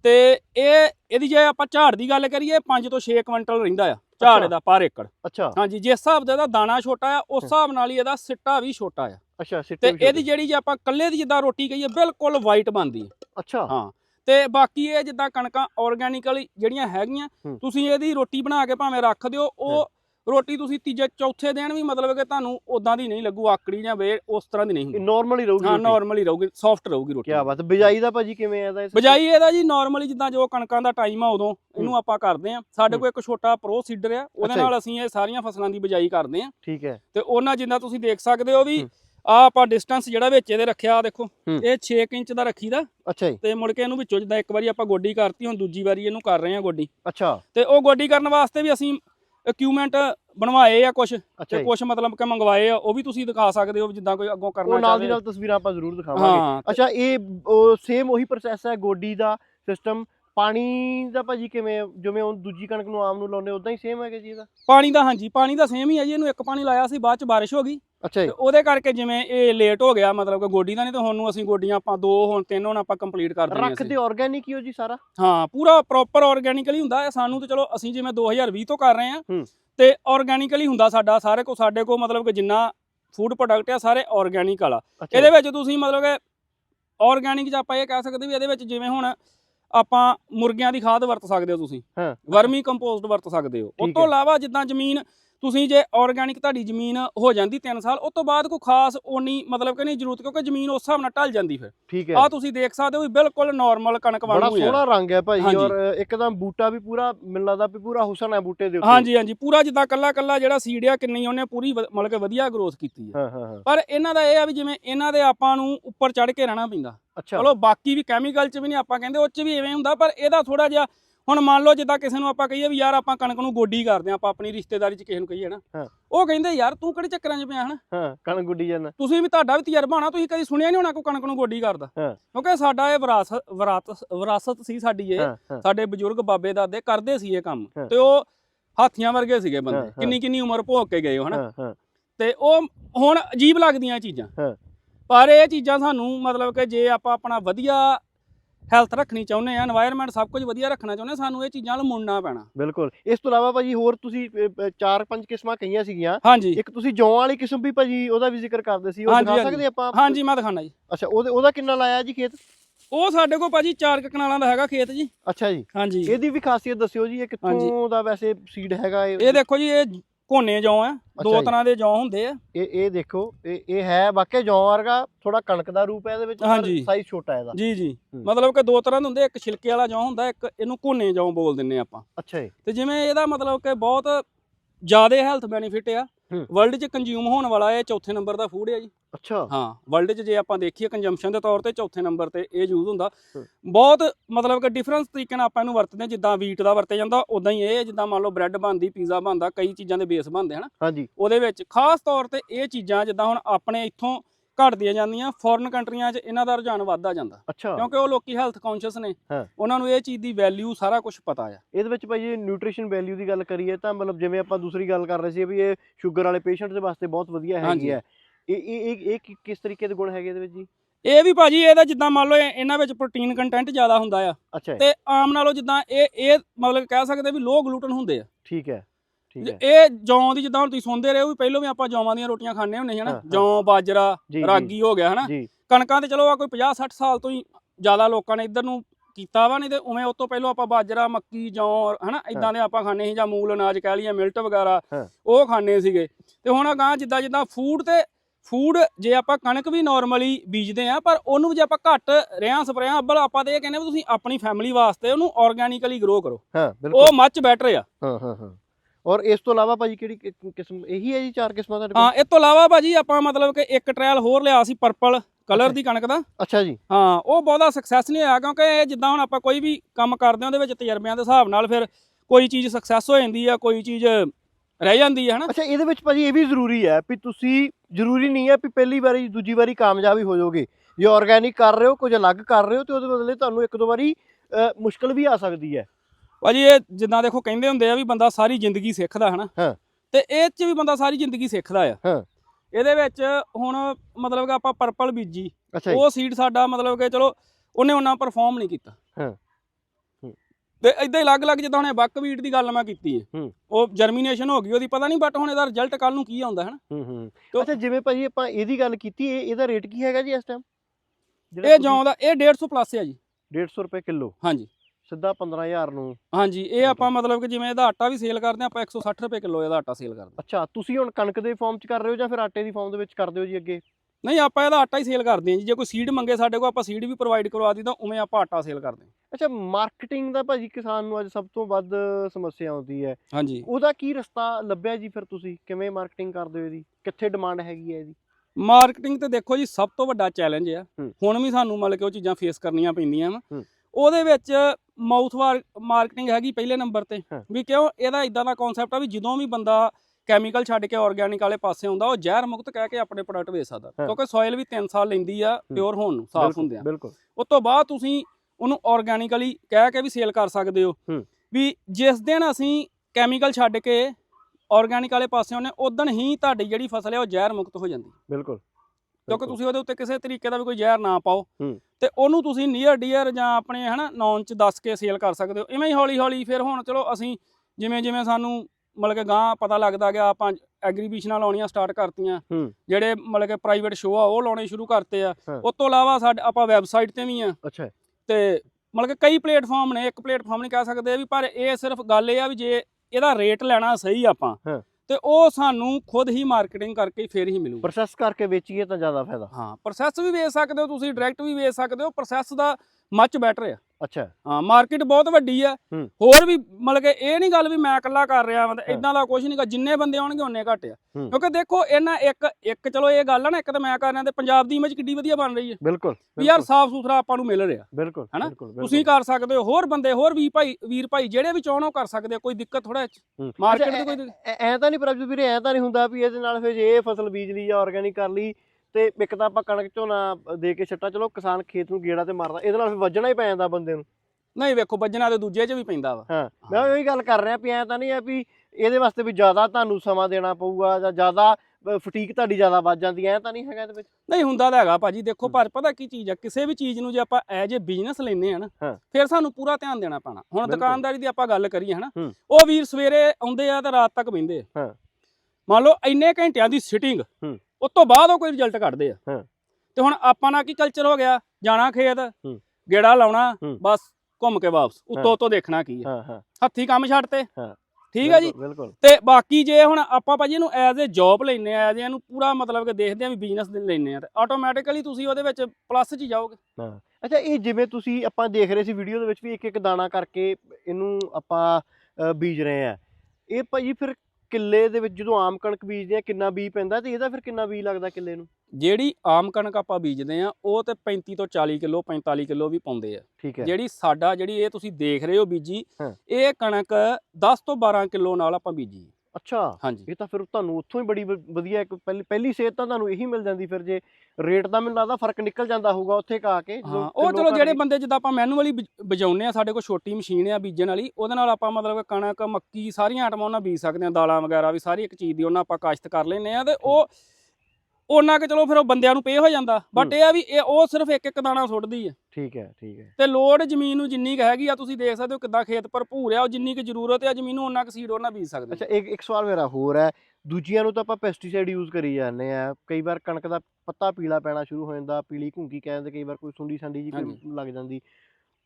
ਤੇ ਇਹ ਇਹਦੀ ਜੇ ਆਪਾਂ ਝਾੜ ਦੀ ਗੱਲ ਕਰੀਏ 5 ਤੋਂ 6 ਕੁਇੰਟਲ ਰਹਿੰਦਾ ਆ ਝਾੜ। ਦਾ ਪਰ ਏਕੜ ਅੱਛਾ ਹਾਂਜੀ ਜਿਸ ਹਿਸਾਬ ਦਾ ਇਹਦਾ ਦਾਣਾ ਛੋਟਾ ਆ ਉਸ ਹਿਸਾਬ ਨਾਲ ਹੀ ਇਹਦਾ ਸਿੱਟਾ ਵੀ ਛੋਟਾ ਆ ਅੱਛਾ ਸਿੱਟੇ ਤੇ ਇਹਦੀ। ਜਿਹੜੀ ਜੇ ਆਪਾਂ ਕੱਲੇ ਦੀ ਜਿੱਦਾਂ ਰੋਟੀ ਕਹੀਏ ਬਿਲਕੁਲ ਵਾਈਟ ਬਣਦੀ ਹੈ ਅੱਛਾ ਹਾਂ ਤੇ ਬਾਕੀ ਇਹ ਜਿੱਦਾਂ ਕਣਕਾਂ ਆਰਗੈਨਿਕਲੀ ਜਿਹੜੀਆਂ ਹੈਗੀਆਂ। ਤੁਸੀਂ ਇਹਦੀ ਰੋਟੀ ਬਣਾ ਕੇ ਭਾਵੇਂ ਰੱਖ ਦਿਓ। ਉਹ ਰੋਟੀ ਤੁਸੀਂ ਤੀਜੇ ਚੌਥੇ ਦਿਨ ਵੀ ਮਤਲਬ ਕਿ ਤੁਹਾਨੂੰ ਉਦਾਂ ਦੀ ਨਹੀਂ ਲੱਗੂ ਆਕੜੀ ਜਾਂ ਵੇ ਉਸ ਤਰ੍ਹਾਂ ਦੀ ਨਹੀਂ ਹੁੰਦੀ ਨਾਰਮਲ ਹੀ ਰਹੂਗੀ ਹਾਂ। ਨਾਰਮਲ ਹੀ ਰਹੂਗੀ ਸੌਫਟ ਰਹੂਗੀ ਰੋਟੀ ਕੀ ਬਾਤ ਬਿਜਾਈ ਦਾ ਭਾਜੀ ਕਿਵੇਂ ਆਦਾ ਇਸ ਬਜਾਈ ਇਹਦਾ ਜੀ ਨਾਰਮਲੀ ਜਿੱਦਾਂ ਜੋ ਕਣਕਾਂ ਦਾ ਟਾਈਮ ਆ ਉਦੋਂ ਇਹਨੂੰ। ਆਪਾਂ ਕਰਦੇ ਆ ਸਾਡੇ। ਕੋਲ ਇੱਕ ਛੋਟਾ ਪ੍ਰੋ ਸੀਡਰ ਆ ਉਹਦੇ। ਨਾਲ ਅਸੀਂ ਇਹ ਸਾਰੀਆਂ ਫਸਲਾਂ ਦੀ ਬਜਾਈ ਕਰਦੇ ਆ ਠੀਕ ਹੈ ਤੇ ਉਹਨਾਂ ਜਿੰਨਾ ਤੁਸੀਂ ਦੇਖ ਸਕਦੇ ਹੋ ਵੀ। ਆ ਆਪਾਂ ਡਿਸਟੈਂਸ ਜਿਹੜਾ ਵਿੱਚ ਇਹਦੇ ਰੱਖਿਆ ਆਹ ਦੇਖੋ। ਇਹ 6 ਇੰਚ ਦਾ ਰੱਖੀਦਾ ਅੱਛਾ ਜੀ ਤੇ ਮੁੜ ਕੇ ਇਹਨੂੰ ਵਿੱਚੋਂ ਜਿੱਦਾਂ ਇੱਕ ਵਾਰੀ ਆਪਾਂ ਗੋਡੀ ਕਰਤੀ ਹੁਣ ਦੂਜੀ ਵਾਰੀ ਇਹਨੂੰ ਕਰ ਰਹੇ ਆ ਗੋਡੀ ਅੱਛਾ ਤੇ ਉਹ ਗੋਡੀ ਕਰਨ ਵਾਸਤੇ ਵੀ ਅਸੀਂ ਇਕਵਿਪਮੈਂਟ ਬਣਵਾਏ ਆ ਕੁਝ ਤੇ ਕੁਝ ਮਤਲਬ ਕਿ ਮੰਗਵਾਏ ਆ ਉਹ ਵੀ ਤੁਸੀਂ ਦਿਖਾ ਸਕਦੇ ਹੋ ਜਿੱਦਾਂ ਕੋਈ ਅੱਗੋਂ ਕਰਨਾ ਉਹ ਨਾਲ ਦੀ ਨਾਲ ਤਸਵੀਰਾਂ ਆਪਾਂ ਜ਼ਰੂਰ ਦਿਖਾਵਾਂਗੇ। ਅੱਛਾ ਇਹ ਸੇਮ ਉਹੀ ਪ੍ਰੋਸੈਸ ਹੈ ਗੋਡੀ ਦਾ ਸਿਸਟਮ ਪਾਣੀ ਦਾ ਭਾਜੀ ਕਿਵੇਂ ਜਿਵੇਂ ਹੁਣ ਦੂਜੀ ਕਣਕ ਨੂੰ ਆਮ ਨੂੰ ਲਾਉਂਦੇ ਉਦਾਂ ਹੀ ਸੇਮ ਹੈਗਾ ਜੀ ਇਹਦਾ? ਪਾਣੀ ਦਾ ਹਾਂਜੀ ਪਾਣੀ ਦਾ ਸੇਮ ਹੀ ਹੈ ਜੀ ਇਹਨੂੰ ਇੱਕ ਪਾਣੀ ਲਾਇਆ ਸੀ ਬਾਅਦ ਚ ਬਾਰਿਸ਼ ਹੋ ਗਈ। ਅੱਛਾ ਤੇ ਜੀ ਉਹਦੇ ਕਰਕੇ ਜਿਵੇਂ ਇਹ ਲੇਟ ਹੋ ਗਿਆ ਮਤਲਬ ਕਿ ਗੋਡੀ ਦਾ ਨਹੀਂ ਤਾਂ ਹੁਣ ਨੂੰ ਅਸੀਂ ਗੋਡੀਆਂ ਆਪਾਂ ਦੋ ਹੁਣ ਤਿੰਨ ਹੁਣ ਆਪਾਂ ਕੰਪਲੀਟ ਕਰ ਦਿੰਦੇ ਰੱਖਦੇ ਆਰਗੈਨਿਕ ਹੀ ਹੋ ਜੀ ਸਾਰਾ? ਹਾਂ ਪੂਰਾ ਪ੍ਰੋਪਰ ਆਰਗੈਨਿਕਲੀ ਹੁੰਦਾ ਹੈ। ਸਾਨੂੰ ਤੇ ਚਲੋ ਅਸੀਂ ਜਿਵੇਂ 2020 ਤੋਂ ਕਰ ਰਹੇ ਹੂੰ। ਤੇ ਆਰਗੈਨਿਕਲੀ ਹੁੰਦਾ ਸਾਡਾ ਸਾਰੇ ਕੋ ਸਾਡੇ ਕੋ ਮਤਲਬ ਕਿ ਜਿੰਨਾ ਫੂਡ ਪ੍ਰੋਡਕਟ ਆ ਸਾਰੇ ਆਰਗੈਨਿਕ ਵਾਲਾ। ਇਹਦੇ ਵਿੱਚ ਤੁਸੀਂ ਮਤਲਬ ਕਿ ਆਰਗੈਨਿਕ ਚ ਆਪਾਂ ਇਹ ਕਹਿ ਸਕਦੇ ਵੀ ਇਹਦੇ ਵਿੱਚ ਜਿਵੇਂ ਹੁਣ ਆਪਾਂ ਮੁਰਗਿਆਂ ਦੀ ਖਾਦ ਵਰਤ ਸਕਦੇ ਹੋ ਤੁਸੀਂ। ਵਰਮੀ ਕੰਪੋਸਟ ਵਰਤ ਸਕਦੇ ਹੋ। ਉਸ ਤੋਂ। ਇਲਾਵਾ ਜਿੱਦਾਂ ਜ਼ਮੀਨ ਤੁਸੀਂ ਜੇ ਆਰਗੈਨਿਕ ਤੁਹਾਡੀ ਜ਼ਮੀਨ ਹੋ ਜਾਂਦੀ 3 ਸਾਲ ਉਸ ਤੋਂ ਬਾਅਦ ਕੋਈ ਖਾਸ ਓਨੀ ਮਤਲਬ ਕਿ ਨਹੀਂ ਜ਼ਰੂਰਤ ਕਿਉਂਕਿ ਜ਼ਮੀਨ ਉਸ ਹਿਸਾਬ ਨਾਲ ਢਲ ਜਾਂਦੀ ਫਿਰ। ਠੀਕ ਹੈ। ਆ ਤੁਸੀਂ ਦੇਖ ਸਕਦੇ ਹੋ ਵੀ ਬਿਲਕੁਲ ਨਾਰਮਲ ਕਣਕ ਬੜਾ ਵਾਂਗੂ ਹੀ ਆ। ਸੋਹਣਾ ਰੰਗ ਹੈ ਹਾਂਜੀ। ਔਰ ਇੱਕਦਮ ਬੂਟਾ ਵੀ ਪੂਰਾ ਮੈਨੂੰ ਲੱਗਦਾ ਵੀ ਪੂਰਾ ਹੁਸਨ ਹੈ ਬੂਟੇ ਦੇ ਉੱਤੇ। ਹਾਂਜੀ ਹਾਂਜੀ। ਪੂਰਾ ਜਿੱਦਾਂ ਕੱਲਾ ਕੱਲਾ ਜਿਹੜਾ ਸੀਡ ਆ ਕਿੰਨੀ ਉਹਨੇ ਪੂਰੀ ਮਤਲਬ ਕਿ ਵਧੀਆ ਗਰੋਥ ਕੀਤੀ ਹੈ। ਪਰ ਇਹਨਾਂ ਦਾ ਇਹ ਆ ਵੀ ਜਿਵੇਂ ਇਹਨਾਂ ਦੇ ਆਪਾਂ ਨੂੰ ਉੱਪਰ ਚੜ ਕੇ ਰਹਿਣਾ ਪੈਂਦਾ। ਚਲੋ ਬਾਕੀ ਵੀ ਕੈਮੀਕਲ ਚ ਵੀ ਨਹੀਂ ਆਪਾਂ ਕਹਿੰਦੇ ਉਹ ਚ ਵੀ ਐਵੇਂ ਹੁੰਦਾ ਪਰ ਇਹਦਾ ਥੋੜਾ ਜਿਹਾ ਹੁਣ ਮੰਨ ਲਓ ਜਿੱਦਾਂ ਕਿਸੇ ਨੂੰ ਆਪਾਂ ਕਹੀਏ ਵੀ ਯਾਰ ਆਪਾਂ ਕਣਕ ਨੂੰ ਗੋਡੀ ਕਰਦੇ ਆ ਆਪਾਂ ਆਪਣੀ ਰਿਸ਼ਤੇਦਾਰੀ ਚ ਕਿਸੇ ਨੂੰ ਕਹੀਏ ਨਾ। ਹਾਂ। ਉਹ ਕਹਿੰਦੇ ਯਾਰ ਤੂੰ ਕਿਹੜੇ ਚੱਕਰਾਂ 'ਚ ਪਿਆ ਹਨਾ? ਹਾਂ ਕਣਕ ਗੁੱਡੀ ਜਾਂਦਾ। ਤੁਸੀਂ ਵੀ ਤੁਹਾਡਾ ਵੀ ਤਜਰਬਾ ਹੋਣਾ ਤੁਸੀਂ ਕਦੀ ਸੁਣਿਆ ਨਹੀਂ ਹੋਣਾ ਕੋਈ ਕਣਕ ਨੂੰ ਗੋਡੀ ਕਰਦਾ। ਹਾਂ। ਕਿਉਂਕਿ ਸਾਡਾ ਇਹ ਵਿਰਾਸਤ ਵਿਰਾਸਤ ਵਿਰਾਸਤ ਸੀ ਸਾਡੀ ਇਹ। ਹਾਂ ਹਾਂ। ਸਾਡੇ ਬਜ਼ੁਰਗ ਬਾਬੇ ਦਾਦੇ ਕਰਦੇ ਸੀ ਇਹ ਕੰਮ। ਹਾਂ। ਤੇ ਉਹ ਹਾਥੀਆਂ ਵਰਗੇ ਸੀਗੇ ਹਾਂ, ਬੰਦੇ। ਹਾਂ। ਕਿੰਨੀ ਕਿੰਨੀ ਉਮਰ ਭੋਗ ਕੇ ਗਏ ਹਨਾ। ਹਾਂ ਹਾਂ। ਤੇ ਉਹ ਹੁਣ ਅਜੀਬ ਲੱਗਦੀਆਂ ਇਹ ਚੀਜ਼ਾਂ। ਹਾਂ। ਪਰ ਇਹ ਚੀਜ਼ਾਂ ਸਾਨੂੰ ਮਤਲਬ ਕਿ ਜੇ ਆਪਾਂ ਆਪਣਾ ਵਧੀਆ ਹੈਲਥ ਰੱਖਣੀ ਚਾਹੁੰਦੇ ਆ এনवायरमेंट ਸਭ ਕੁਝ ਵਧੀਆ ਰੱਖਣਾ ਚਾਹੁੰਦੇ ਸਾਨੂੰ ਇਹ ਚੀਜ਼ਾਂ ਵੱਲ ਮੁੜਨਾ ਪੈਣਾ। ਬਿਲਕੁਲ ਇਸ ਤੋਂ ਇਲਾਵਾ ਭਾਜੀ ਹੋਰ ਤੁਸੀਂ ਚਾਰ ਪੰਜ ਕਿਸਮਾਂ ਕਹੀਆਂ ਸੀਗੀਆਂ। ਹਾਂਜੀ। ਇੱਕ ਤੁਸੀਂ ਜੌਂ ਵਾਲੀ ਕਿਸਮ ਵੀ ਭਾਜੀ ਉਹਦਾ ਵੀ ਜ਼ਿਕਰ ਕਰਦੇ ਸੀ ਉਹ ਦਿਖਾ ਸਕਦੇ ਆਪਾਂ? ਹਾਂਜੀ ਮੈਂ ਦਿਖਾਣਾ ਜੀ। ਅੱਛਾ ਉਹਦੇ ਉਹਦਾ ਕਿੰਨਾ ਲਾਇਆ ਜੀ ਖੇਤ? ਉਹ ਸਾਡੇ ਕੋਲ ਭਾਜੀ ਚਾਰ ਕਨਾਲਾਂ ਦਾ ਹੈਗਾ ਖੇਤ ਜੀ। ਅੱਛਾ ਜੀ। ਹਾਂਜੀ। ਇਹਦੀ ਵੀ ਖਾਸੀਅਤ ਦੱਸਿਓ ਜੀ ਇਹ ਕਿੱਥੋਂ ਦਾ ਵੈਸੇ ਸੀਡ ਹੈਗਾ ਇਹ ਦੇਖੋ ਜੀ ਇਹ ਘੋਨੇ ਜੌਂ ਆ ਦੋ। ਤਰ੍ਹਾਂ ਦੇ ਜੌਂ ਹੁੰਦੇ ਆ ਇਹ ਇਹ ਦੇਖੋ ਇਹ ਇਹ ਹੈ ਵਾਕਿਆ ਜੌਂ ਵਰਗਾ ਥੋੜਾ ਕਣਕ ਦਾ ਰੂਪ ਹੈ ਇਹਦੇ ਵਿੱਚ ਹਾਂਜੀ। ਸਾਈਜ਼ ਛੋਟਾ ਹੈ ਇਹਦਾ ਜੀ ਜੀ। ਮਤਲਬ ਕਿ ਦੋ ਤਰ੍ਹਾਂ ਦੇ ਹੁੰਦੇ ਆ, ਇੱਕ ਛਿਲਕੇ ਵਾਲਾ ਜੌਂ ਹੁੰਦਾ ਇੱਕ ਇਹਨੂੰ ਘੋਨੇ ਜੌਂ ਬੋਲ ਦਿੰਨੇ ਆਪਾਂ ਅੱਛਾ ਜੀ ਤੇ ਜਿਵੇਂ ਇਹਦਾ ਮਤਲਬ ਕਿ ਬਹੁਤ ਜ਼ਿਆਦਾ ਹੈਲਥ ਬੈਨੀਫਿਟ ਆ। ਵਰਲਡ 'ਚ ਕੰਜ਼ਿਊਮ ਹੋਣ ਵਾਲਾ ਇਹ ਚੌਥੇ ਨੰਬਰ ਦਾ ਫੂਡ ਹੈ ਜੀ ਅੱਛਾ। ਹਾਂ ਵਰਲਡ 'ਚ ਜੇ ਆਪਾਂ ਦੇਖੀਏ ਕੰਜ਼ੰਪਸ਼ਨ ਦੇ ਤੌਰ ਤੇ ਚੌਥੇ ਨੰਬਰ ਤੇ ਇਹ ਯੂਜ਼ ਹੁੰਦਾ। ਬਹੁਤ ਮਤਲਬ ਕਿ ਡਿਫਰੈਂਸ ਤਰੀਕੇ ਨਾਲ ਆਪਾਂ ਇਹਨੂੰ ਵਰਤਦੇ ਜਿੱਦਾਂ ਵੀਟ ਦਾ ਵਰਤਿਆ ਜਾਂਦਾ ਉਦਾਂ ਹੀ ਇਹ ਜਿੱਦਾਂ ਮੰਨ ਲਓ ਬ੍ਰੈਡ ਬਣਦੀ ਪੀਜ਼ਾ ਬਣਦਾ ਕਈ ਚੀਜ਼ਾਂ ਦੇ ਬੇਸ ਬਣਦੇ ਹਨ। ਹਾਂਜੀ। ਉਹਦੇ ਵਿੱਚ ਖਾਸ ਤੌਰ ਤੇ ਇਹ ਚੀਜ਼ਾਂ ਜਿੱਦਾਂ ਹੁਣ ਆਪਣੇ ਇੱਥੋਂ ਘਟਦੀਆਂ ਜਾਂਦੀਆਂ ਫੋਰਨ ਕੰਟਰੀਆਂ 'ਚ ਇਹਨਾਂ ਦਾ ਰੁਝਾਨ ਵੱਧਦਾ ਜਾਂਦਾ। ਕਿਉਂਕਿ ਉਹ ਲੋਕੀ ਹੈਲਥ ਕੌਨਸ਼ੀਅਸ ਨੇ। ਉਹਨਾਂ ਨੂੰ ਇਹ ਚੀਜ਼ ਦੀ ਵੈਲਿਊ ਸਾਰਾ ਕੁਝ ਪਤਾ ਆ। ਇਹਦੇ ਵਿੱਚ ਭਾਈ ਜੇ ਨਿਊਟ੍ਰੀਸ਼ਨ ਵੈਲਿਊ ਦੀ ਗੱਲ ਕਰੀਏ ਤਾਂ ਮਤਲਬ ਜਿਵੇਂ ਆਪਾਂ ਦੂਸਰੀ ਗੱਲ ਕਰ ਰਹੇ ਸੀ ਵੀ ਇਹ ਸ਼ੂਗਰ ਵਾਲੇ ਪੇਸ਼ੈਂਟ ਦੇ ਵਾਸਤੇ ਬਹੁਤ ਵਧੀਆ ਹੈਗੀ। ਹੈ। ਇਹ ਇਹ ਇਹ- ਇਹ ਕਿ- ਕਿਸ ਤਰੀਕੇ ਦੇ ਗੁਣ ਹੈਗੇ ਇਹਦੇ ਵਿੱਚ ਜੀ? ਇਹ ਵੀ ਭਾਜੀ ਇਹਦਾ ਜਿੱਦਾਂ ਮੰਨ ਲਓ ਇਹ- ਇਹਨਾਂ ਵਿੱਚ ਪ੍ਰੋਟੀਨ ਕੰਟੈਂਟ ਜ਼ਿਆਦਾ ਹੁੰਦਾ ਆ। ਅੱਛਾ ਜੀ, ਤੇ ਆਮ ਨਾਲੋਂ ਜਿੱਦਾਂ ਇਹ ਇਹ ਮਤਲਬ ਕਹਿ ਸਕਦੇ ਵੀ ਲੋ ਗਲੂਟਨ ਹੁੰਦੇ ਆ। ਠੀਕ ਹੈ ਠੀਕ ਹੈ। ਇਹ ਜੌਂ ਦੀ ਜਿੱਦਾਂ ਹੁਣ ਤੁਸੀਂ ਸੁਣਦੇ ਰਹੇ ਹੋ ਵੀ ਪਹਿਲਾਂ ਵੀ ਆਪਾਂ ਜੌਂਾਂ ਦੀਆਂ ਰੋਟੀਆਂ ਖਾਂਦੇ ਹੁੰਦੇ ਸੀ ਹਾਂ, ਹਨਾ? ਹਾਂ। ਜੌਂ ਬਾਜਰਾ ਜੀ ਜੀ, ਰਾਗੀ ਹੋ ਗਿਆ ਹਨਾ? ਜੀ। ਕਣਕਾਂ ਤੇ ਚਲੋ ਆ ਕੋਈ 50 60 ਸਾਲ ਤੋਂ ਹੀ ਜ਼ਿਆਦਾ ਲੋਕਾਂ ਨੇ ਇੱਧਰ ਨੂੰ ਕੀਤਾ ਵਾ ਨਹੀਂ ਤੇ ਉਵੇਂ ਉਸ ਤੋਂ ਪਹਿਲਾਂ ਆਪਾਂ ਬਾਜਰਾ ਮੱਕੀ ਜੌਂ ਹਨਾ? ਇਦਾਂ ਦੇ ਆਪਾਂ ਖਾਂਦੇ ਸੀ ਜਾਂ ਮੂਲ ਅਨਾਜ ਕਹਿ ਲਈਏ ਮਿਲਟ ਵਗੈਰਾ ਹਾਂ। ਉਹ ਖਾਂਦੇ ਸੀਗੇ। ਤੇ ਹੁਣ ਅਗਾਂਹ ਜਿੱਦਾਂ ਜਿੱਦਾਂ ਫੂਡ ਤੇ ਫੂਡ ਜੇ ਆਪਾਂ ਕਣਕ ਵੀ ਨਾਰਮਲੀ ਬੀਜਦੇ ਆ ਪਰ ਉਹਨੂੰ ਜੇ ਆਪਾਂ ਘੱਟ ਰਿਆਂ ਸਪਰੇਆਂ ਅੱਬਲ ਆਪਾਂ ਤੇ ਇਹ ਕਹਿੰਦੇ ਵੀ ਤੁਸੀਂ ਆਪਣੀ ਫੈਮਿਲੀ ਵਾਸਤੇ ਉਹਨੂੰ ਆਰਗੈਨਿਕਲੀ ਗਰੋ ਕਰੋ। ਹਾਂ ਬਿਲਕੁਲ। ਉਹ ਮੱਚ ਬੈਟਰ ਆ। ਹਾਂ ਹਾਂ ਹਾਂ। ਔਰ ਇਸ ਤੋਂ ਇਲਾਵਾ ਭਾਜੀ ਕਿਹੜੀ ਕਿਸਮ ਇਹੀ ਹੈ ਜੀ ਚਾਰ ਕਿਸਮਾਂ ਤੁਹਾਡੇ ਕੋਲ? ਹਾਂ ਇਸ ਤੋਂ ਇਲਾਵਾ ਭਾਜੀ ਆਪਾਂ ਮਤਲਬ ਕਿ ਇੱਕ ਟ੍ਰਾਇਲ ਹੋਰ ਲਿਆ ਸੀ ਪਰਪਲ ਕਲਰ। ਦੀ ਕਣਕ ਦਾ। ਅੱਛਾ ਜੀ। ਹਾਂ ਉਹ ਬਹੁਤਾ ਸਕਸੈਸ ਨਹੀਂ ਹੋਇਆ ਕਿਉਂਕਿ ਇਹ ਜਿੱਦਾਂ ਹੁਣ ਆਪਾਂ ਕੋਈ ਵੀ ਕੰਮ ਕਰਦੇ ਹਾਂ ਉਹਦੇ ਵਿੱਚ ਤਜਰਬਿਆਂ ਦੇ ਹਿਸਾਬ ਨਾਲ ਫਿਰ ਕੋਈ ਚੀਜ਼ ਸਕਸੈਸ ਹੋ ਜਾਂਦੀ ਆ ਕੋਈ ਚੀਜ਼ ਰਹਿ ਜਾਂਦੀ ਹੈ ਹਨਾ। ਅੱਛਾ ਇਹਦੇ ਵਿੱਚ ਭਾਜੀ ਇਹ ਵੀ ਜ਼ਰੂਰੀ ਹੈ ਵੀ ਤੁਸੀਂ ਜ਼ਰੂਰੀ ਨਹੀਂ ਹੈ ਵੀ ਪਹਿਲੀ ਵਾਰੀ ਦੂਜੀ ਵਾਰੀ ਕਾਮਯਾਬ ਹੀ ਹੋ ਜਾਓਗੇ ਜੇ ਆਰਗੈਨਿਕ ਕਰ ਰਹੇ ਹੋ ਕੁਝ ਅਲੱਗ ਕਰ ਰਹੇ ਹੋ ਤੇ ਉਹਦੇ ਬਦਲੇ ਤੁਹਾਨੂੰ ਇੱਕ ਦੋ ਵਾਰੀ ਮੁਸ਼ਕਲ ਵੀ ਆ ਸਕਦੀ ਹੈ ਭਾਜੀ ਇਹ ਜਿੱਦਾਂ ਦੇਖੋ ਕਹਿੰਦੇ ਹੁੰਦੇ ਆ ਵੀ ਬੰਦਾ ਸਾਰੀ ਜ਼ਿੰਦਗੀ ਸਿੱਖਦਾ ਹਨਾ ਹਾਂ। ਤੇ ਇਹ 'ਚ ਵੀ ਬੰਦਾ ਸਾਰੀ ਜ਼ਿੰਦਗੀ ਸਿੱਖਦਾ ਆ ਹਾਂ। ਇਹਦੇ ਵਿੱਚ ਹੁਣ ਮਤਲਬ ਕਿ ਆਪਾਂ ਪਰਪਲ ਬੀਜੀ ਉਹ ਸੀਡ ਸਾਡਾ ਮਤਲਬ ਕਿ ਚਲੋ ਉਹਨੇ ਉਹਨਾਂ ਪਰਫਾਰਮ ਨਹੀਂ ਕੀਤਾ ਹਾਂ। ਤੇ ਇਦਾਂ ਹੀ ਅਲੱਗ-ਅਲੱਗ ਜਿੱਦਾਂ ਹੁਣ ਬਕਵੀਟ ਦੀ ਗੱਲ ਮੈਂ ਕੀਤੀ ਹੈ। ਉਹ ਜਰਮੀਨੇਸ਼ਨ ਹੋ ਗਈ ਉਹਦੀ ਪਤਾ ਨਹੀਂ ਬਟ ਹੁਣ ਇਹਦਾ ਰਿਜ਼ਲਟ ਕੱਲ ਨੂੰ ਕੀ ਆਉਂਦਾ ਹੈ ਨਾ ਹੂੰ ਹੂੰ। ਤੋ- ਅੱਛਾ ਜਿਵੇਂ ਭਾਜੀ ਆਪਾਂ ਇਹਦੀ ਗੱਲ ਕੀਤੀ ਇਹ ਇਹਦਾ ਰੇਟ ਕੀ ਹੈਗਾ ਜੀ ਇਸ ਟਾਈਮ ਇਹ ਜੌਂ ਦਾ ਇਹ 150 ਪਲੱਸ ਹੈ ਜੀ। 150 ਰੁਪਏ ਕਿਲੋ। ਹਾਂਜੀ। ਸਿੱਧਾ 15000 ਨੂੰ। ਹਾਂਜੀ ਇਹ ਆਪਾਂ ਮਤਲਬ ਕਿ ਜਿਵੇਂ ਇਹਦਾ ਆਟਾ ਵੀ ਸੇਲ ਕਰਦੇ ਹਾਂ ਆਪਾਂ 160 ਰੁਪਏ ਕਿਲੋ ਇਹਦਾ ਆਟਾ ਸੇਲ ਕਰਦੇ ਹਾਂ। ਅੱਛਾ ਤੁਸੀਂ ਹੁਣ ਕਣਕ ਦੇ ਫਾਰਮ 'ਚ ਕਰ ਰਹੇ ਹੋ ਜਾਂ ਫਿਰ ਆਟੇ ਦੀ ਫਾਰਮ ਦੇ ਵਿੱਚ ਕਰਦੇ ਹੋ ਜੀ ਅੱਗੇ? ਨਹੀਂ ਆਪਾਂ ਇਹਦਾ ਆਟਾ ਹੀ ਸੇਲ ਕਰਦੇ ਹਾਂ ਜੀ। ਜੇ ਕੋਈ ਸੀਡ ਮੰਗੇ ਸਾਡੇ ਕੋਲ ਆਪਾਂ ਸੀਡ ਵੀ ਪ੍ਰੋਵਾਈਡ ਕਰਵਾ ਦਿੱਤਾ ਉਵੇਂ ਆਪਾਂ ਆਟਾ ਸੇਲ ਕਰਦੇ ਹਾਂ। ਅੱਛਾ ਮਾਰਕੀਟਿੰਗ ਦਾ ਭਾਜੀ ਕਿਸਾਨ ਨੂੰ ਅੱਜ ਸਭ ਤੋਂ ਵੱਧ ਸਮੱਸਿਆ ਆਉਂਦੀ ਹੈ। ਹਾਂਜੀ। ਉਹਦਾ ਕੀ ਰਸਤਾ ਲੱਭਿਆ ਜੀ ਫਿਰ ਤੁਸੀਂ? ਕਿਵੇਂ ਮਾਰਕੀਟਿੰਗ ਕਰਦੇ ਹੋ ਇਹਦੀ? ਕਿੱਥੇ ਡਿਮਾਂਡ ਹੈਗੀ ਹੈ ਇਹਦੀ? ਮਾਰਕੀਟਿੰਗ ਤੇ ਦੇਖੋ ਜੀ ਸਭ ਤੋਂ ਵੱਡਾ ਚੈਲੰਜ ਆ। ਹੁਣ ਵੀ ਸਾਨੂੰ ਮਤਲਬ ਕਿ ਉਹ ਚੀਜ਼ਾਂ ਫੇਸ ਕਰਨੀਆਂ ਪੈਂਦੀਆਂ ਵਾ। ਉਹਦੇ ਵਿੱਚ ਮਾਊਥ ਮਾਰਕੀਟਿੰਗ ਹੈਗੀ ਪਹਿਲੇ ਨੰਬਰ ਤੇ। ਵੀ ਕਿਉਂ? ਇਹਦਾ ਇਦਾਂ ਦਾ ਕਨਸੈਪਟ ਆ ਵੀ ਜਦੋਂ ਵੀ ਬੰਦਾ ਕੈਮੀਕਲ ਛੱਡ ਕੇ ਆਰਗੈਨਿਕ ਵਾਲੇ ਪਾਸੇ ਆਉਂਦਾ ਉਹ ਜ਼ਹਿਰ ਮੁਕਤ ਕਹਿ ਕੇ ਆਪਣੇ ਪ੍ਰੋਡਕਟ ਵੇਚ ਸਕਦਾ। ਕਿਉਂਕਿ ਸੋਇਲ ਵੀ 3 ਸਾਲ ਲੈਂਦੀ ਆ ਪਿਓਰ ਹੋਣ ਨੂੰ ਸਾਫ਼ ਬਿਲਕੁਲ, ਹੁੰਦੇ ਆ। ਬਿਲਕੁਲ। ਉਸ ਤੋਂ ਬਾਅਦ ਤੁਸੀਂ ਉਹਨੂੰ ਆਰਗੈਨਿਕਲੀ ਕਹਿ ਕੇ ਵੀ ਸੇਲ ਕਰ ਸਕਦੇ ਹੋ। ਵੀ ਜਿਸ ਦਿਨ ਅਸੀਂ ਕੈਮੀਕਲ ਛੱਡ ਕੇ ਆਰਗੈਨਿਕ ਵਾਲੇ ਪਾਸੇ ਆਉਂਦੇ ਉਦੋਂ ਹੀ ਤੁਹਾਡੀ ਜਿਹੜੀ ਫਸਲ ਹੈ ਉਹ ਜ਼ਹਿਰ ਮੁਕਤ ਹੋ ਜਾਂਦੀ। ਬਿਲਕੁਲ। ਕਿਉਂਕਿ। ਤੁਸੀਂ ਉਹਦੇ ਉੱਤੇ ਕਿਸੇ ਤਰੀਕੇ ਦਾ ਵੀ ਕੋਈ ਜ਼ਹਿਰ ਨਾ ਪਾਓ। ਤੇ ਉਹਨੂੰ ਤੁਸੀਂ ਨੀਅਰ ਡੀਅਰ ਜਾਂ ਆਪਣੇ ਹਨਾ ਨੌਨ ਚ ਦੱਸ ਕੇ ਸੇਲ ਕਰ ਸਕਦੇ ਹੋ। ਇਵੇਂ ਹੀ ਹੌਲੀ ਹੌਲੀ ਫਿਰ ਹੁਣ ਚਲੋ ਅਸੀਂ ਜਿਵੇਂ ਜਿਵੇਂ ਸਾਨੂੰ ਮਤਲਬ ਕਿ ਗਾਂ ਪਤਾ ਲੱਗਦਾ ਗਿਆ ਆਪਾਂ ਐਗਰੀਬਿਸ਼ਨਾਂ ਲਾਉਣੀਆਂ ਸਟਾਰਟ ਕਰਤੀਆਂ। ਜਿਹੜੇ ਮਤਲਬ ਕਿ ਪ੍ਰਾਈਵੇਟ ਸ਼ੋਅ ਆ ਉਹ ਲਾਉਣੇ ਸ਼ੁਰੂ ਕਰਤੇ ਆ। ਉਸ ਤੋਂ ਇਲਾਵਾ ਸਾਡੇ ਆਪਾਂ ਵੈਬਸਾਈਟ ਤੇ ਵੀ ਆ। ਅੱਛਾ। ਤੇ ਮਤਲਬ ਕਿ ਕਈ ਪਲੇਟਫਾਰਮ ਨੇ ਇੱਕ ਪਲੇਟਫਾਰਮ ਨਹੀਂ ਕਹਿ ਸਕਦੇ ਵੀ ਪਰ ਇਹ ਸਿਰਫ ਗੱਲ ਇਹ ਆ ਵੀ ਜੇ ਇਹਦਾ ਰੇਟ ਲੈਣਾ ਸਹੀ ਆਪਾਂ। ਤੇ ਉਹ ਸਾਨੂੰ ਖੁਦ ਹੀ ਮਾਰਕੀਟਿੰਗ ਕਰਕੇ ਫੇਰ ਹੀ ਮਿਲੂਗਾ। ਪ੍ਰੋਸੈਸ ਕਰਕੇ ਵੇਚੀਏ ਤਾਂ ਜ਼ਿਆਦਾ ਫਾਇਦਾ। ਹਾਂ ਪ੍ਰੋਸੈਸ ਵੀ ਵੇਚ ਸਕਦੇ ਹੋ ਤੁਸੀਂ ਡਾਇਰੈਕਟ ਵੀ ਵੇਚ ਸਕਦੇ ਹੋ ਪ੍ਰੋਸੈਸ ਦਾ ਮੱਚ ਬੈਟਰ ਆ। ਅੱਛਾ ਹਾਂ ਮਾਰਕੀਟ ਬਹੁਤ ਵੱਡੀ ਆ ਹੂੰ। ਹੋਰ ਵੀ ਮਤਲਬ ਕਿ ਇਹ ਨਹੀਂ ਗੱਲ ਵੀ ਮੈਂ ਇਕੱਲਾ ਕਰ ਰਿਹਾ ਮਤਲਬ ਹਾਂ। ਇਦਾਂ ਦਾ ਕੁਝ ਨਹੀਂਗਾ ਜਿੰਨੇ ਬੰਦੇ ਆਉਣਗੇ ਉਹਨੇ ਘੱਟ ਆ ਹੂੰ। ਕਿਉਂਕਿ ਦੇਖੋ ਇਹਨਾਂ ਇੱਕ ਇੱਕ ਚਲੋ ਇਹ ਗੱਲ ਆ ਨਾ ਇੱਕ ਤਾਂ ਮੈਂ ਕਰ ਰਿਹਾ ਤੇ ਪੰਜਾਬ ਦੀ ਇਮੇਜ ਕਿੱਡੀ ਵਧੀਆ ਬਣ ਰਹੀ ਹੈ ਬਿਲਕੁਲ ਯਾਰ ਸਾਫ਼ ਸੁਥਰਾ ਆਪਾਂ ਨੂੰ ਮਿਲ ਰਿਹਾ ਬਿਲਕੁਲ ਹਨਾ? ਤੁਸੀਂ ਕਰ ਸਕਦੇ ਹੋ ਹੋਰ ਬੰਦੇ ਹੋਰ ਵੀ ਭਾਈ ਵੀਰ ਭਾਈ ਜਿਹੜੇ ਵੀ ਚਾਹਣ ਉਹ ਕਰ ਸਕਦੇ ਆ ਕੋਈ ਦਿੱਕਤ ਥੋੜਾ ਹੂੰ। ਮਾਰਕੀਟ ਦੀ ਕੋਈ ਐ ਐਂ ਤਾਂ ਨਹੀਂ ਪ੍ਰਭਜੋਤ ਵੀਰੇ ਐਂ ਤਾਂ ਨਹੀਂ ਹੁੰਦਾ ਵੀ ਇਹਦੇ ਨਾਲ ਫਿਰ ਜੇ ਇਹ ਫਸਲ ਬੀਜ ਲਈ ਜਾਂ ਆਰਗੈਨਿਕ ਕਰ ਲਈ ਤੇ ਇੱਕ ਤਾਂ ਆਪਾਂ ਕਣਕ ਝੋਨਾ ਦੇ ਕੇ ਛੱਟਾ ਚਲੋ ਕਿਸਾਨ ਖੇਤ ਨੂੰ ਗੇੜਾ ਤੇ ਮਾਰਦਾ ਇਹਦੇ ਨਾਲ ਫਿਰ ਵੱਜਣਾ ਹੀ ਪੈ ਜਾਂਦਾ ਬੰਦੇ ਨੂੰ ਨਹੀਂ ਵੇਖੋ ਵੱਜਣਾ ਤੇ ਦੂਜੇ 'ਚ ਵੀ ਪੈਂਦਾ ਵਾ ਹਾਂ ਮੈਂ ਉਹੀ ਗੱਲ ਕਰ ਰਿਹਾ ਵੀ ਐਂ ਤਾਂ ਨਹੀਂ ਹੈ ਵੀ ਇਹਦੇ ਵਾਸਤੇ ਵੀ ਜ਼ਿਆਦਾ ਤੁਹਾਨੂੰ ਸਮਾਂ ਦੇਣਾ ਪਊਗਾ ਜਾਂ ਜ਼ਿਆਦਾ ਫਟੀਕ ਤੁਹਾਡੀ ਜ਼ਿਆਦਾ ਵੱਜ ਜਾਂਦੀ ਐ ਤਾਂ ਨਹੀਂ ਹੈਗਾ ਇਹਦੇ ਵਿੱਚ ਨਹੀਂ ਹੁੰਦਾ ਤਾਂ ਹੈਗਾ ਭਾਜੀ ਦੇਖੋ। ਪਰ ਪਤਾ ਕੀ ਚੀਜ਼ ਆ ਕਿਸੇ ਵੀ ਚੀਜ਼ ਨੂੰ ਜੇ ਆਪਾਂ ਐਜ ਏ ਬਿਜ਼ਨਸ ਲੈਨੇ ਆ ਨਾ। ਫਿਰ ਸਾਨੂੰ ਪੂਰਾ ਧਿਆਨ ਦੇਣਾ ਪੈਣਾ ਹੁਣ। ਦੁਕਾਨਦਾਰੀ ਦੀ ਆਪਾਂ ਗੱਲ ਕਰੀਏ ਹਨਾ। ਉਹ ਵੀਰ ਸਵੇਰੇ ਆਉਂਦੇ ਆ ਤੇ ਰਾਤ ਤੱਕ ਬਹਿੰਦੇ ਆ ਹਾਂ। ਮੰਨ ਲਓ ਇੰਨੇ ਘੰਟਿਆਂ ਦੀ ਸਿਟਿੰਗ। ਉਸ ਤੋਂ ਬਾਅਦ ਉਹ ਕੋਈ ਰਿਜ਼ਲਟ ਕੱਢਦੇ ਆ। ਹਾਂ। ਤੇ ਹੁਣ ਆਪਾਂ ਨਾਲ ਕੀ ਕਲਚਰ ਹੋ ਗਿਆ? ਜਾਣਾ ਖੇਤ। ਗੇੜਾ ਲਾਉਣਾ। ਬਸ ਘੁੰਮ ਕੇ ਵਾਪਸ। ਉੱਤੋਂ ਉੱਤੋਂ ਦੇਖਣਾ ਕੀ ਆ। ਹਾਂ ਹਾਂ। ਹੱਥੀ ਕੰਮ ਛੱਡਤੇ ਹਾਂ। ਠੀਕ ਆ ਜੀ? ਤੇ ਬਾਕੀ ਜੇ ਹੁਣ ਆਪਾਂ ਭਾਜੀ ਇਹਨੂੰ ਐਜ਼ ਅ ਜੌਬ ਲੈਨੇ ਆ ਐਜ਼ ਇਹਨੂੰ ਪੂਰਾ ਮਤਲਬ ਕਿ ਦੇਖਦੇ ਆ ਵੀ ਬਿਜ਼ਨਸ ਦੇ ਲੈਨੇ ਆ ਤੇ ਆਟੋਮੈਟਿਕਲੀ ਤੁਸੀਂ ਉਹਦੇ ਵਿੱਚ ਪਲੱਸ 'ਚ ਜਾਓਗੇ। ਹਾਂ। ਅੱਛਾ ਇਹ ਜਿਵੇਂ ਤੁਸੀਂ ਆਪਾਂ ਦੇਖ ਰਹੇ ਸੀ ਵੀਡੀਓ ਦੇ ਵਿੱਚ ਵੀ ਇੱਕ ਇੱਕ ਦਾਣਾ ਕਰਕੇ ਇਹਨੂੰ ਆਪਾਂ ਬੀਜ ਰਹੇ ਆ। ਇਹ ਭਾਜੀ ਫਿਰ ਕਿੱਲੇ ਦੇ ਵਿੱਚ ਜਦੋਂ ਆਮ ਕਣਕ ਬੀਜਦੇ ਆ ਕਿੰਨਾ ਬੀਜ ਪੈਂਦਾ ਤੇ ਇਹਦਾ ਫਿਰ ਕਿੰਨਾ ਬੀਜ ਲੱਗਦਾ ਕਿੱਲੇ ਨੂੰ? ਜਿਹੜੀ ਆਮ ਕਣਕ ਆਪਾਂ ਬੀਜਦੇ ਆ ਉਹ ਤੇ 35 ਤੋਂ 40 ਕਿਲੋ 45 ਕਿਲੋ ਵੀ ਪਾਉਂਦੇ ਆ। ਠੀਕ ਹੈ। ਜਿਹੜੀ ਸਾਡਾ ਜਿਹੜੀ ਇਹ ਤੁਸੀਂ ਦੇਖ ਰਹੇ ਹੋ ਬੀਜੀ। ਇਹ ਕਣਕ 10 ਤੋਂ 12 ਕਿਲੋ ਨਾਲ ਆਪਾਂ ਬੀਜੀ। ਅੱਛਾ ਹਾਂਜੀ ਇਹ ਤਾਂ ਫਿਰ ਤੁਹਾਨੂੰ ਉੱਥੋਂ ਹੀ ਬੜੀ ਵ- ਵਧੀਆ ਇੱਕ ਪਹਿਲੀ ਪਹਿਲੀ ਸੇਧ ਤਾਂ ਤੁਹਾਨੂੰ ਇਹੀ ਮਿਲ ਜਾਂਦੀ ਫਿਰ ਜੇ ਰੇਟ ਦਾ ਮੈਨੂੰ ਲੱਗਦਾ ਫ਼ਰਕ ਨਿਕਲ ਜਾਂਦਾ ਹੋਊਗਾ ਉੱਥੇ ਕਾ ਕੇ ਜਦੋਂ ਹਾਂ ਉਹ ਚਲੋ ਜਿਹੜੇ। ਬੰਦੇ ਜਿੱਦਾਂ ਆਪਾਂ ਮੈਨੂਅਲੀ ਬਜਾਉਨੇ ਆ ਸਾਡੇ ਕੋਲ ਛੋਟੀ ਮਸ਼ੀਨ ਆ ਬੀਜਣ ਵਾਲੀ ਉਹਦੇ ਨਾਲ ਆਪਾਂ ਮਤਲਬ ਕਣਕ ਮੱਕੀ ਸਾਰੀਆਂ ਆਈਟਮਾਂ ਉਹਨਾਂ ਬੀਜ ਸਕਦੇ ਆ ਦਾਲਾਂ ਵਗੈਰਾ ਵੀ ਸਾਰੀ ਇੱਕ ਚੀਜ਼ ਦੀ ਉਹਨਾਂ ਆਪਾਂ ਕਾਸ਼ਤ ਕਰ ਲੈਨੇ ਆ ਤੇ ਉਹ ਉਹਨਾਂ ਕਿ ਚਲੋ ਫਿਰ ਉਹ ਬੰਦਿਆਂ ਨੂੰ ਪੇ ਹੋ ਜਾਂਦਾ। ਬਟ। ਇਹ ਆ ਵੀ ਇਹ ਉਹ ਸਿਰਫ ਇੱਕ ਇੱਕ ਦਾਣਾ ਸੁੱਟਦੀ ਆ। ਠੀਕ ਹੈ ਠੀਕ ਹੈ। ਤੇ ਲੋਡ ਜ਼ਮੀਨ ਨੂੰ ਜਿੰਨੀ ਕੁ ਹੈਗੀ ਆ ਤੁਸੀਂ ਦੇਖ ਸਕਦੇ ਹੋ ਕਿੱਦਾਂ ਖੇਤ ਭਰਪੂਰ ਆ ਉਹ ਜਿੰਨੀ ਕੁ ਜ਼ਰੂਰਤ ਆ ਜ਼ਮੀਨ ਨੂੰ ਉਹਨਾਂ ਕੁ ਸੀਡ ਉਹਨਾਂ ਬੀਜ ਸਕਦੇ ਅੱਛਾ ਇੱਕ ਇੱਕ ਸਵਾਲ ਮੇਰਾ ਹੋਰ ਹੈ। ਦੂਜੀਆਂ ਨੂੰ ਤਾਂ ਆਪਾਂ ਪੈਸਟੀਸਾਈਡ ਯੂਜ਼ ਕਰੀ ਜਾਂਦੇ ਆ। ਕਈ ਵਾਰ ਕਣਕ ਦਾ ਪੱਤਾ ਪੀਲਾ ਪੈਣਾ ਸ਼ੁਰੂ ਹੋ ਜਾਂਦਾ ਪੀਲੀ ਘੁੰਗੀ ਕਹਿ ਜਾਂਦੇ ਕਈ ਵਾਰ ਕੋਈ ਸੁੰਡੀ ਸੰਡੀ ਜੀ। ਲੱਗ ਜਾਂਦੀ।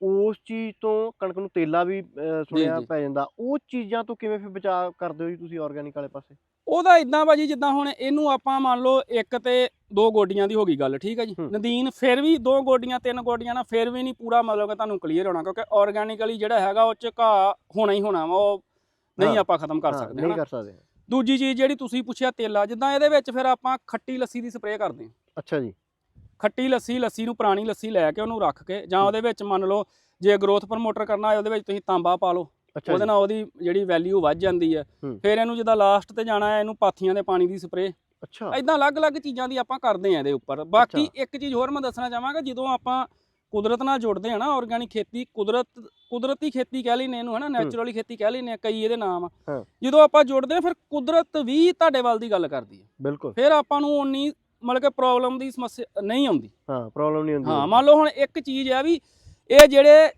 ਉਸ ਚੀਜ਼ ਤੋਂ ਕਣਕ ਨੂੰ ਤੇਲਾ ਵੀ ਸੁਣਿਆ। ਪੈ ਜਾਂਦਾ। ਉਹ ਚੀਜ਼ਾਂ ਤੋਂ ਕਿਵੇਂ ਫਿਰ ਬਚਾਅ ਕਰਦੇ ਹੋ ਜੀ ਤੁਸੀਂ ਆਰਗੈਨਿਕ ਵਾਲੇ ਪਾਸੇ? ਉਹਦਾ ਇਦਾਂ ਭਾਜੀ ਜਿੱਦਾਂ ਹੁਣ ਇਹਨੂੰ ਆਪਾਂ ਮੰਨ ਲਓ ਇੱਕ ਤੇ ਦੋ ਗੋਡੀਆਂ ਦੀ ਹੋ ਗਈ ਗੱਲ ਠੀਕ ਹੈ ਜੀ। ਨਦੀਨ ਫਿਰ ਵੀ ਦੋ ਗੋਡੀਆਂ ਤਿੰਨ ਗੋਡੀਆਂ ਨਾਲ ਫਿਰ ਵੀ ਨਹੀਂ ਪੂਰਾ ਮਤਲਬ ਕਿ ਤੁਹਾਨੂੰ ਕਲੀਅਰ ਹੋਣਾ ਕਿਉਂਕਿ ਆਰਗੈਨਿਕਲੀ ਜਿਹੜਾ ਹੈਗਾ ਉਹ ਚ ਘਾਹ ਹੋਣਾ ਹੀ ਹੋਣਾ ਵਾ ਉਹ ਨਹੀਂ। ਆਪਾਂ ਖਤਮ ਕਰ ਸਕਦੇ ਨਹੀਂ ਕਰ ਸਕਦੇ। ਦੂਜੀ ਚੀਜ਼ ਜਿਹੜੀ ਤੁਸੀਂ ਪੁੱਛਿਆ ਤੇਲਾ ਜਿੱਦਾਂ ਇਹਦੇ ਵਿੱਚ ਫਿਰ ਆਪਾਂ ਖੱਟੀ ਲੱਸੀ ਦੀ ਸਪਰੇਅ ਕਰਦੇ ਹਾਂ। ਅੱਛਾ ਜੀ। ਖੱਟੀ ਲੱਸੀ ਲੱਸੀ ਨੂੰ ਪੁਰਾਣੀ ਲੱਸੀ ਲੈ ਕੇ ਉਹਨੂੰ ਰੱਖ ਕੇ ਜਾਂ ਉਹਦੇ ਵਿੱਚ ਮੰਨ ਲਓ ਜੇ ਗਰੋਥ ਪ੍ਰਮੋਟਰ ਕਰਨਾ ਹੈ ਉਹਦੇ ਵਿੱਚ ਤੁਸੀਂ ਤਾਂਬਾ ਪਾ ਲਓ। ਉਹਦੇ ਨਾਲ ਉਹਦੀ ਜਿਹੜੀ ਵੈਲਿਊ ਵੱਧ ਜਾਂਦੀ ਹੈ। ਫਿਰ ਇਹਨੂੰ ਜਿੱਦਾਂ ਲਾਸਟ ਤੇ ਜਾਣਾ ਹੈ ਇਹਨੂੰ ਪਾਥੀਆਂ ਦੇ ਪਾਣੀ ਦੀ ਸਪਰੇਅ ਅੱਛਾ। ਇਦਾਂ ਅਲੱਗ-ਅਲੱਗ ਚੀਜ਼ਾਂ ਦੀ ਆਪਾਂ ਕਰਦੇ ਆ ਇਹਦੇ ਉੱਪਰ। ਬਾਕੀ ਇੱਕ ਚੀਜ਼ ਹੋਰ ਮੈਂ ਦੱਸਣਾ ਚਾਹਾਂਗਾ ਜਦੋਂ ਆਪਾਂ ਕੁਦਰਤ ਨਾਲ ਜੁੜਦੇ ਆ ਨਾ ਆਰਗੈਨਿਕ ਖੇਤੀ ਕੁਦਰਤ ਕੁਦਰਤੀ ਖੇਤੀ ਕਹਿ ਲੈਨੇ ਇਹਨੂੰ ਹਨਾ ਨੈਚੁਰਲੀ ਖੇਤੀ ਕਹਿ ਲੈਨੇ ਕਈ ਇਹਦੇ ਨਾਮ। ਜਦੋਂ ਆਪਾਂ ਜੁੜਦੇ ਆ ਫਿਰ ਕੁਦਰਤ ਵੀ ਤੁਹਾਡੇ ਵੱਲ ਦੀ ਗੱਲ ਕਰਦੀ ਹੈ। ਬਿਲਕੁਲ। ਫਿਰ ਆਪਾਂ ਨੂੰ ਉਨੀ ਮਤਲਬ ਕਿ ਪ੍ਰੋਬਲਮ ਦੀ ਸਮੱਸਿਆ ਨਹੀਂ ਆਉਂਦੀ। ਹਾਂ ਪ੍ਰੋਬਲਮ ਨਹੀਂ ਹੁੰਦੀ ਹਾਂ ਮੰਨ ਲਓ ਹੁਣ ਇੱਕ ਚੀਜ਼ ਆ ਵੀ ਇਹ ਜਿਹੜੇ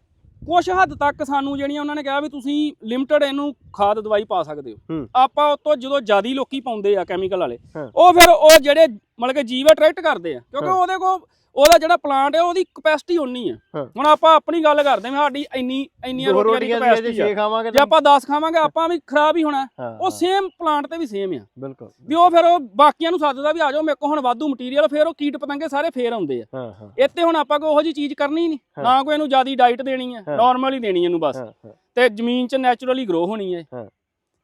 ਕੁਝ ਹੱਦ ਤੱਕ ਸਾਨੂੰ ਜਿਹੜੀਆਂ ਉਹਨਾਂ ਨੇ ਕਿਹਾ ਵੀ ਤੁਸੀਂ ਲਿਮਟਿਡ ਇਹਨੂੰ ਖਾਦ ਦਵਾਈ ਪਾ ਸਕਦੇ ਹੋ। ਆਪਾਂ ਉਹ ਤੋਂ ਜਦੋਂ ਜ਼ਿਆਦੀ ਲੋਕੀ ਪਾਉਂਦੇ ਆ ਕੈਮੀਕਲ ਵਾਲੇ। ਉਹ ਫਿਰ ਉਹ ਜਿਹੜੇ ਮਤਲਬ ਕਿ ਜੀਵ ਅਟਰੈਕਟ ਕਰਦੇ ਆ ਕਿਉਂਕਿ। ਉਹਦੇ ਕੋ ਉਹਦਾ ਜਿਹੜਾ ਪਲਾਂਟ ਹੈ ਉਹਦੀ ਕਪੈਸਿਟੀ ਉਨੀ ਹੈ ਹਾਂ। ਹੁਣ ਆਪਾਂ ਆਪਣੀ ਗੱਲ ਕਰਦੇ ਹਾਂ ਸਾਡੀ ਇੰਨੀ ਇੰਨੀਆਂ ਰੋਟੀਆਂ ਦੀ ਕਪੈਸਿਟੀ ਖਾਵਾਂਗੇ ਜੇ ਆਪਾਂ 10 ਖਾਵਾਂਗੇ ਆਪਾਂ ਵੀ ਖਰਾਬ ਹੀ ਹੋਣਾ। ਹਾਂ, ਉਹ ਹਾਂ, ਸੇਮ ਪਲਾਂਟ ਤੇ ਵੀ ਸੇਮ ਆ। ਬਿਲਕੁਲ ਵੀ ਉਹ ਫਿਰ ਉਹ ਬਾਕੀਆਂ ਨੂੰ ਸੱਦਦਾ ਵੀ ਆ ਜਾਓ ਮੇਰੇ ਕੋਲ ਹੁਣ ਵਾਧੂ ਮਟੀਰੀਅਲ ਫਿਰ ਉਹ ਕੀਟ ਪਤੰਗੇ ਸਾਰੇ ਫੇਰ ਆਉਂਦੇ ਆ। ਹਾਂ ਹਾਂ। ਇੱਥੇ ਹੁਣ ਆਪਾਂ ਕੋਈ ਉਹੋ ਜੀ ਚੀਜ਼ ਕਰਨੀ ਨਹੀਂ ਹਾਂ। ਨਾ ਕੋਈ ਇਹਨੂੰ ਜਿਆਦੀ ਡਾਈਟ ਦੇਣੀ ਹੈ ਹਾਂ। ਨਾਰਮਲ ਹੀ ਦੇਣੀ ਇਹਨੂੰ ਬਸ। ਹਾਂ ਹਾਂ। ਤੇ ਜ਼ਮੀਨ 'ਚ ਨੈਚੁਰਲੀ ਗਰੋ ਹੋਣੀ ਹੈ ਹਾਂ।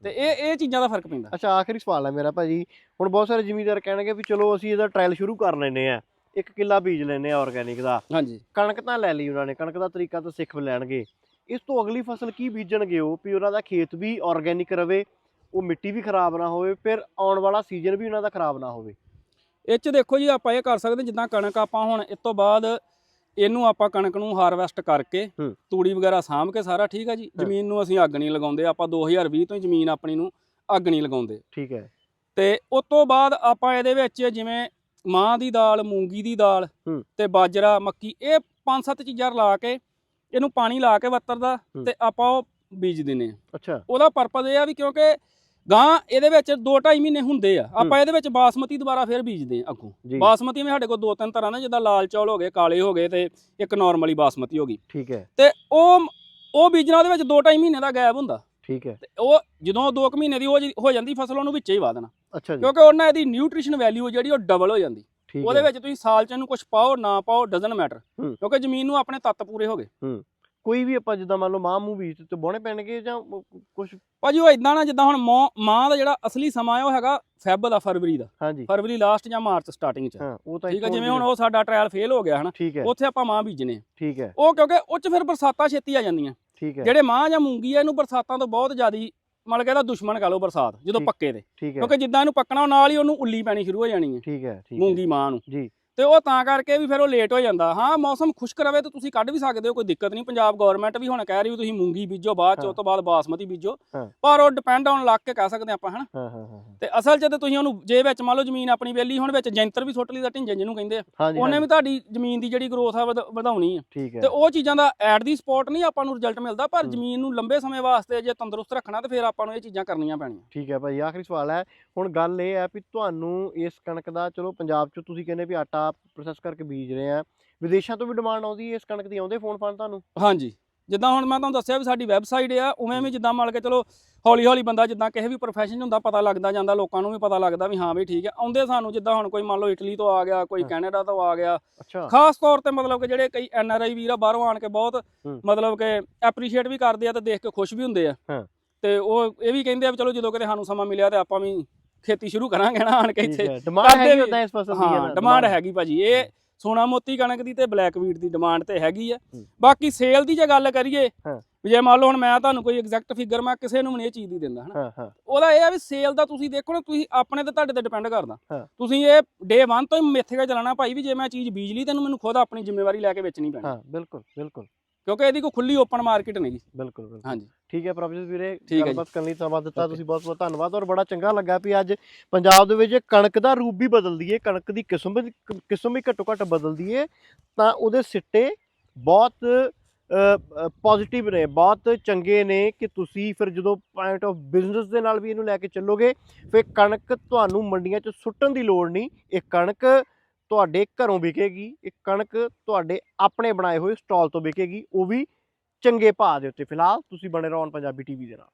ਤੇ ਇਹ ਇਹ ਚੀਜ਼ਾਂ ਦਾ ਫ਼ਰਕ ਪੈਂਦਾ। ਅੱਛਾ ਆਖਰੀ ਸਵਾਲ ਹੈ ਮੇਰਾ ਭਾਜੀ। ਹੁਣ ਬਹੁਤ ਸਾਰੇ ਜ਼ਿਮੀਂਦਾਰ ਕਹਿਣਗੇ ਵੀ ਚਲੋ ਅਸੀਂ ਇਹਦਾ ਟ੍ਰਾਇਲ ਸ਼ੁਰੂ ਕਰ ਲੈਨੇ ਆ। ਇੱਕ ਕਿੱਲਾ ਬੀਜ ਲੈਨੇ ਆ ਆਰਗੈਨਿਕ ਦਾ। ਹਾਂਜੀ। ਕਣਕ ਤਾਂ ਲੈ ਲਈ ਉਹਨਾਂ ਨੇ ਕਣਕ ਦਾ ਤਰੀਕਾ ਤਾਂ ਸਿੱਖ ਲੈਣਗੇ। ਇਸ ਤੋਂ ਅਗਲੀ ਫਸਲ ਕੀ ਬੀਜਣਗੇ ਉਹ? ਵੀ ਉਹਨਾਂ ਦਾ ਖੇਤ ਵੀ ਆਰਗੈਨਿਕ ਰਵੇ ਉਹ ਮਿੱਟੀ ਵੀ ਖਰਾਬ ਨਾ ਹੋਵੇ ਫਿਰ ਆਉਣ ਵਾਲਾ ਸੀਜ਼ਨ ਵੀ ਉਹਨਾਂ ਦਾ ਖਰਾਬ ਨਾ ਹੋਵੇ। ਇਹ 'ਚ ਦੇਖੋ ਜੀ ਆਪਾਂ ਇਹ ਕਰ ਸਕਦੇ ਜਿੱਦਾਂ ਕਣਕ ਆਪਾਂ ਹੁਣ ਇਸ ਤੋਂ ਬਾਅਦ ਇਹਨੂੰ ਆਪਾਂ ਕਣਕ ਨੂੰ ਹਾਰਵੈਸਟ ਕਰਕੇ ਹੂੰ। ਤੂੜੀ ਵਗੈਰਾ ਸਾਂਭ ਕੇ ਸਾਰਾ ਠੀਕ ਆ ਜੀ? ਹਾਂ। ਜ਼ਮੀਨ ਨੂੰ ਅਸੀਂ ਅੱਗ ਨਹੀਂ ਲਗਾਉਂਦੇ ਆਪਾਂ 2020 ਤੋਂ ਹੀ ਜ਼ਮੀਨ ਆਪਣੀ ਨੂੰ ਅੱਗ ਨਹੀਂ ਲਗਾਉਂਦੇ। ਠੀਕ ਹੈ। ਤੇ ਉਸ ਤੋਂ ਬਾਅਦ ਆਪਾਂ ਇਹਦੇ ਵਿੱਚ ਜਿਵੇਂ ਮਾਂ ਦੀ ਦਾਲ ਮੂੰਗੀ ਦੀ ਦਾਲ ਹੂੰ। ਤੇ ਬਾਜਰਾ ਮੱਕੀ ਇਹ ਪੰਜ ਸੱਤ ਚੀਜ਼ਾਂ ਲਾ ਕੇ ਇਹਨੂੰ ਪਾਣੀ ਲਾ ਕੇ ਵੱਤਰ ਦਾ ਹੂੰ। ਤੇ ਆਪਾਂ ਉਹ ਬੀਜ ਦਿੰਨੇ ਆ ਅੱਛਾ। ਉਹਦਾ ਪਰਪਸ ਇਹ ਆ ਵੀ ਕਿਉਂਕਿ ਗਾਂ ਇਹਦੇ ਵਿੱਚ 2.5 ਮਹੀਨੇ ਹੁੰਦੇ ਆ। ਆਪਾਂ ਇਹਦੇ ਵਿੱਚ ਬਾਸਮਤੀ ਦੁਬਾਰਾ ਫੇਰ ਬੀਜਦੇ ਆ ਅੱਗੋਂ। ਜੀ। ਬਾਸਮਤੀ ਵਿੱਚ ਸਾਡੇ ਕੋਲ ਦੋ ਤਿੰਨ ਤਰ੍ਹਾਂ ਦੇ ਜਿੱਦਾਂ ਲਾਲ ਚੌਲ ਹੋ ਗਏ ਕਾਲੇ ਹੋ ਗਏ ਤੇ ਇੱਕ ਨਾਰਮਲੀ ਬਾਸਮਤੀ ਹੋ ਗਈ। ਠੀਕ ਹੈ। ਤੇ ਉਹ ਉਹ ਬੀਜਣਾ ਉਹਦੇ ਵਿੱਚ 2.5 ਮਹੀਨੇ ਦਾ ਗੈਪ ਹੁੰਦਾ। ਠੀਕ ਹੈ। ਤੇ ਉਹ ਜਦੋਂ 2 ਮਹੀਨੇ ਦੀ ਹੋ ਜੀ- ਹੋ ਜਾਂਦੀ ਫਸਲ ਉਹਨੂੰ ਵਿੱਚੇ ਹੀ ਵਾ ਦੇਣਾ। ਅੱਛਾ ਜੀ। ਕਿਉਂਕਿ ਉਹਨਾਂ ਇਹਦੀ ਨਿਊਟ੍ਰੀਸ਼ਨ ਵੈਲਿਊ ਜਿਹੜੀ ਉਹ ਡਬਲ ਹੋ ਜਾਂਦੀ। ਠੀਕ ਉਹਦੇ ਹੈ ਵਿੱਚ ਤੁਸੀਂ ਸਾਲ ਚ ਇਹਨੂੰ ਕੁਝ ਪਾਓ ਨਾ ਪਾਓ ਡਸਨਟ ਮੈਟਰ ਹੂੰ। ਕਿਉਂਕਿ ਜ਼ਮੀਨ ਨੂੰ ਆਪਣੇ ਤੱਤ ਪੂਰੇ ਹੋ ਗਏ। ਕੋਈ ਵੀ ਆਪਾਂ ਜਿੱਦਾਂ ਮੰਨ ਲਓ ਮਾਂ ਮੂੰਹ ਬੀਜ ਤੇ ਬੋਣੇ ਪੈਣਗੇ ਜਾਂ ਕੁਝ ਭਾਜੀ ਉਹ ਇਦਾਂ ਨਾ ਜਿੱਦਾਂ ਹੁਣ ਮੌ- ਮਾਂ ਦਾ ਜਿਹੜਾ ਅਸਲੀ ਸਮਾਂ ਹੈ ਉਹ ਹੈਗਾ ਫੈਬ ਦਾ ਫਰਵਰੀ ਦਾ। ਹਾਂਜੀ ਫਰਵਰੀ ਲਾਸਟ ਜਾਂ ਮਾਰਚ ਸਟਾਰਟਿੰਗ ਚ। ਹਾਂ ਉਹ ਤਾਂ ਠੀਕ ਹੈ ਜਿਵੇਂ ਹੁਣ ਉਹ ਸਾਡਾ ਟ੍ਰਾਇਲ ਫੇਲ ਹੋ ਗਿਆ ਹਨਾ। ਠੀਕ ਹੈ। ਉੱਥੇ ਆਪਾਂ ਮਾਂ ਬੀਜਨੇ ਆ। ਠੀਕ ਹੈ। ਉਹ ਕਿਉਂਕਿ ਉਹ ਚ ਫਿਰ ਬਰਸਾਤਾਂ ਛੇਤੀ ਆ ਜਾਂਦੀਆਂ। ਠੀਕ ਹੈ। ਜਿਹੜੇ ਮਾਂ ਜਾਂ ਮੂੰਗੀ ਆ ਇਹਨੂੰ ਬਰਸਾਤਾਂ ਤੋਂ ਬਹੁਤ ਜ਼ਿਆਦੀ ਮਤਲਬ ਕਿ ਇਹਦਾ ਦੁਸ਼ਮਣ ਕਹ ਲਓ ਬਰਸਾਤ ਜਦੋਂ। ਪੱਕੇ ਹੈ। ਕਿਉਂਕਿ ਜਿੱਦਾਂ ਇਹਨੂੰ ਪੱਕਣਾ ਨਾਲ ਹੀ ਉਹਨੂੰ ਉੱਲੀ ਪੈਣੀ ਸ਼ੁਰੂ ਹੋ ਜਾਣੀ ਹੈ। ਠੀਕ ਹੈ ਠੀਕ ਹੈ। ਮੂੰਗੀ ਮਾਂ ਨੂੰ। ਜੀ। ਤੇ ਉਹ ਤਾਂ ਕਰਕੇ ਵੀ ਫਿਰ ਉਹ ਲੇਟ ਹੋ ਜਾਂਦਾ। ਹਾਂ ਮੌਸਮ ਖੁਸ਼ਕ ਰਵੇ ਤਾਂ ਤੁਸੀਂ ਕੱਢ ਵੀ ਸਕਦੇ ਹੋ ਕੋਈ ਦਿੱਕਤ ਨਹੀਂ। ਪੰਜਾਬ ਗਵਰਨਮੈਂਟ ਵੀ ਹੁਣ ਕਹਿ ਰਹੀ ਤੁਸੀਂ ਮੂੰਗੀ ਬੀਜੋ ਬਾਅਦ ਚ। ਉਸ ਤੋਂ ਬਾਅਦ ਬਾਸਮਤੀ ਬੀਜੋ। ਪਰ ਉਹ ਡਿਪੈਂਡ ਔਨ ਲੱਕ ਕੇ ਕਹਿ ਸਕਦੇ ਆਪਾਂ ਹਨਾ। ਤੇ ਅਸਲ 'ਚ ਤੇ ਤੁਸੀਂ ਉਹਨੂੰ ਜੇ ਵਿੱਚ ਮੰਨ ਲਓ ਜ਼ਮੀਨ ਆਪਣੀ ਵੇਲੀ ਹੁਣ ਵਿੱਚ ਜੈਂਤਰ ਵੀ ਸੁੱਟ ਲਈ ਦਾ ਢਿੰਜਨ ਜਿਹਨੂੰ ਕਹਿੰਦੇ ਆ। ਉਹਨੇ ਵੀ ਤੁਹਾਡੀ ਜ਼ਮੀਨ ਦੀ ਜਿਹੜੀ ਗਰੋਥ ਆ ਵਧ- ਵਧਾਉਣੀ ਆ। ਤੇ ਉਹ ਚੀਜ਼ਾਂ ਦਾ ਐਟ ਦੀ ਸਪੌਟ ਨਹੀਂ ਆਪਾਂ ਨੂੰ ਰਿਜ਼ਲਟ ਮਿਲਦਾ ਪਰ। ਜ਼ਮੀਨ ਨੂੰ ਲੰਬੇ ਸਮੇਂ ਵਾਸਤੇ ਜੇ ਤੰਦਰੁਸਤ ਰੱਖਣਾ ਤੇ ਫਿਰ ਆਪਾਂ ਨੂੰ ਇਹ ਚੀਜ਼ਾਂ ਕਰਨੀਆਂ ਪੈਣੀਆਂ। ਠੀਕ ਹੈ ਭਾਈ ਆਖਰੀ ਸਵਾਲ ਹੈ। ਹੁਣ ਗੱਲ ਇਹ ਹੈ ਵੀ ਤੁਹਾਨੂੰ ਇਸ ਕਣਕ ਦਾ ਚਲੋ ਪੰਜਾਬ ਚ ਤੁਸੀਂ ਕਹਿੰਦੇ ਵੀ ਆਟਾ ਪ੍ਰੋਸੈਸ ਕਰਕੇ ਬੀਜ ਰਹੇ ਆ ਵਿਦੇਸ਼ਾਂ ਤੋਂ ਵੀ ਡਿਮਾਂਡ ਆਉਂਦੀ ਹੈ ਇਸ ਕਣਕ ਦੀ ਆਉਂਦੇ ਫੋਨ ਫਾਨ ਤੁਹਾਨੂੰ? ਹਾਂਜੀ। ਜਿੱਦਾਂ ਹੁਣ ਮੈਂ ਤੁਹਾਨੂੰ ਦੱਸਿਆ ਵੀ ਸਾਡੀ ਵੈਬਸਾਈਟ ਆ ਉਵੇਂ ਵੀ ਜਿੱਦਾਂ ਮੰਨ ਕੇ ਚਲੋ ਹੌਲੀ ਹੌਲੀ ਬੰਦਾ ਜਿੱਦਾਂ ਕਿਸੇ ਵੀ 'ਚ ਹੁੰਦਾ ਪਤਾ ਲੱਗਦਾ ਜਾਂਦਾ ਲੋਕਾਂ ਨੂੰ ਵੀ ਪਤਾ ਲੱਗਦਾ ਵੀ ਹਾਂ ਵੀ ਠੀਕ ਹੈ। ਆਉਂਦੇ ਸਾਨੂੰ ਜਿੱਦਾਂ ਹੁਣ ਕੋਈ ਮੰਨ ਲਓ ਇਟਲੀ ਤੋਂ ਆ ਗਿਆ ਕੋਈ। ਕੈਨੇਡਾ ਤੋਂ ਆ ਗਿਆ। ਅੱਛਾ। ਖਾਸ ਤੌਰ ਤੇ ਮਤਲਬ ਕਿ ਜਿਹੜੇ ਕਈ ਐਨ ਆਰ ਆਈ ਵੀਰ ਆ ਬਾਹਰੋਂ ਆਣ ਕੇ ਬਹੁਤ। ਮਤਲਬ ਕਿ ਐਪਰੀਸ਼ੀਏਟ ਵੀ ਕਰਦੇ ਆ ਤੇ ਦੇਖ ਕੇ ਖੁਸ਼ ਵੀ ਹੁੰਦੇ ਆ। ਹਾਂ। ਤੇ ਉਹ ਇਹ ਵੀ ਕਹਿੰਦੇ ਆ ਵੀ ਚਲੋ ਜਦੋਂ ਕਿਤੇ ਸਾਨੂੰ ਸਮਾਂ ਮਿਲਿਆ ਤੇ ਆਪਾਂ ਵੀ ਖੇਤੀ ਸ਼ੁਰੂ ਕਰਾਂਗੇ ਨਾ ਆਣ ਕੇ ਇੱਥੇ। ਡਿਮਾਂਡ ਕਰਦੇ ਹੈ ਵੀ- ਉਦਾਂ ਇਸ ਫਸਲ ਦੀ ਹੈ ਡਿਮਾਂਡ ਹੈਗੀ ਭਾਜੀ। ਇਹ ਸੋਨਾ ਮੋਤੀ ਕਣਕ ਦੀ ਤੇ ਬਲੈਕ ਵੀਟ ਦੀ ਡਿਮਾਂਡ ਤੇ ਹੈਗੀ ਆ। ਬਾਕੀ ਸੇਲ ਦੀ ਜੇ ਗੱਲ ਕਰੀਏ ਜੇ ਮੰਨ ਲਓ ਹੁਣ ਮੈਂ ਤੁਹਾਨੂੰ ਕੋਈ ਐਗਜ਼ੈਕਟ ਫਿਗਰ ਮੈਂ ਕਿਸੇ ਨੂੰ ਨਹੀਂ ਇਹ ਚੀਜ਼ ਦੀ ਦਿੰਦਾ ਹਨਾ। ਉਹਦਾ ਇਹ ਆ ਵੀ ਸੇਲ ਦਾ ਤੁਸੀਂ ਦੇਖੋ ਨਾ ਤੁਸੀਂ ਆਪਣੇ ਤੇ ਤੁਹਾਡੇ ਤੇ ਡਿਪੈਂਡ ਕਰਦਾ। ਤੁਸੀਂ ਇਹ ਡੇ 1 ਤੋਂ ਹੀ ਮਿੱਥ ਕੇ ਚੱਲਣਾ ਭਾਈ ਵੀ ਜੇ ਮੈਂ ਚੀਜ਼ ਬੀਜ ਲਈ ਤੈਨੂੰ ਮੈਨੂੰ ਖੁਦ ਆਪਣੀ ਜ਼ਿੰਮੇਵਾਰੀ ਲੈ ਕੇ ਵੇਚਣੀ ਪੈਣੀ। ਹਾਂ ਬਿਲਕੁਲ ਬਿਲਕੁਲ। ਕਿਉਂਕਿ ਇਹਦੀ ਕੋਈ ਖੁੱਲੀ ਓਪਨ ਮਾਰਕੀਟ ਨਹੀਂਗੀ ਬਿਲਕੁਲ ਬਿਲਕੁਲ। ਹਾਂਜੀ। ਠੀਕ ਹੈ ਪ੍ਰਭਜੋਤ ਵੀਰੇ ਹੈ। ਗੱਲਬਾਤ ਕਰਨ ਲਈ ਸਮਾਂ ਦਿੱਤਾ. ਤੁਸੀਂ ਬਹੁਤ ਬਹੁਤ ਧੰਨਵਾਦ ਔਰ ਬੜਾ ਚੰਗਾ ਲੱਗਾ ਵੀ ਅੱਜ ਪੰਜਾਬ ਦੇ ਵਿੱਚ ਕਣਕ ਦਾ ਰੂਪ ਵੀ ਬਦਲਦੀ ਏ ਕਣਕ ਦੀ ਕਿਸਮ ਕਿਸਮ ਵੀ ਘੱਟੋ ਘੱਟ ਬਦਲਦੀ ਏ ਤਾਂ ਉਹਦੇ ਸਿੱਟੇ ਬਹੁਤ ਪੋਜ਼ਿਟਿਵ ਨੇ ਬਹੁਤ ਚੰਗੇ ਨੇ ਕਿ ਤੁਸੀਂ ਫਿਰ ਜਦੋਂ ਪੁਆਇੰਟ ਆਫ ਬਿਜ਼ਨਸ ਦੇ ਨਾਲ ਵੀ ਇਹਨੂੰ ਲੈ ਕੇ ਚੱਲੋਗੇ ਫਿਰ ਕਣਕ ਤੁਹਾਨੂੰ ਮੰਡੀਆਂ 'ਚ ਸੁੱਟਣ ਦੀ ਲੋੜ ਨਹੀਂ ਇਹ ਕਣਕ ਤੁਹਾਡੇ ਘਰੋਂ ਵਿਕੇਗੀ ਇਹ ਕਣਕ ਤੁਹਾਡੇ ਆਪਣੇ ਬਣਾਏ ਹੋਏ ਸਟਾਲ ਤੋਂ ਵਿਕੇਗੀ ਉਹ ਵੀ ਚੰਗੇ ਭਾਅ ਦੇ ਉੱਤੇ ਫਿਲਹਾਲ ਤੁਸੀਂ ਬਣੇ ਰਹੋ ਔਨ ਪੰਜਾਬੀ ਟੀਵੀ ਦੇ ਨਾਲ।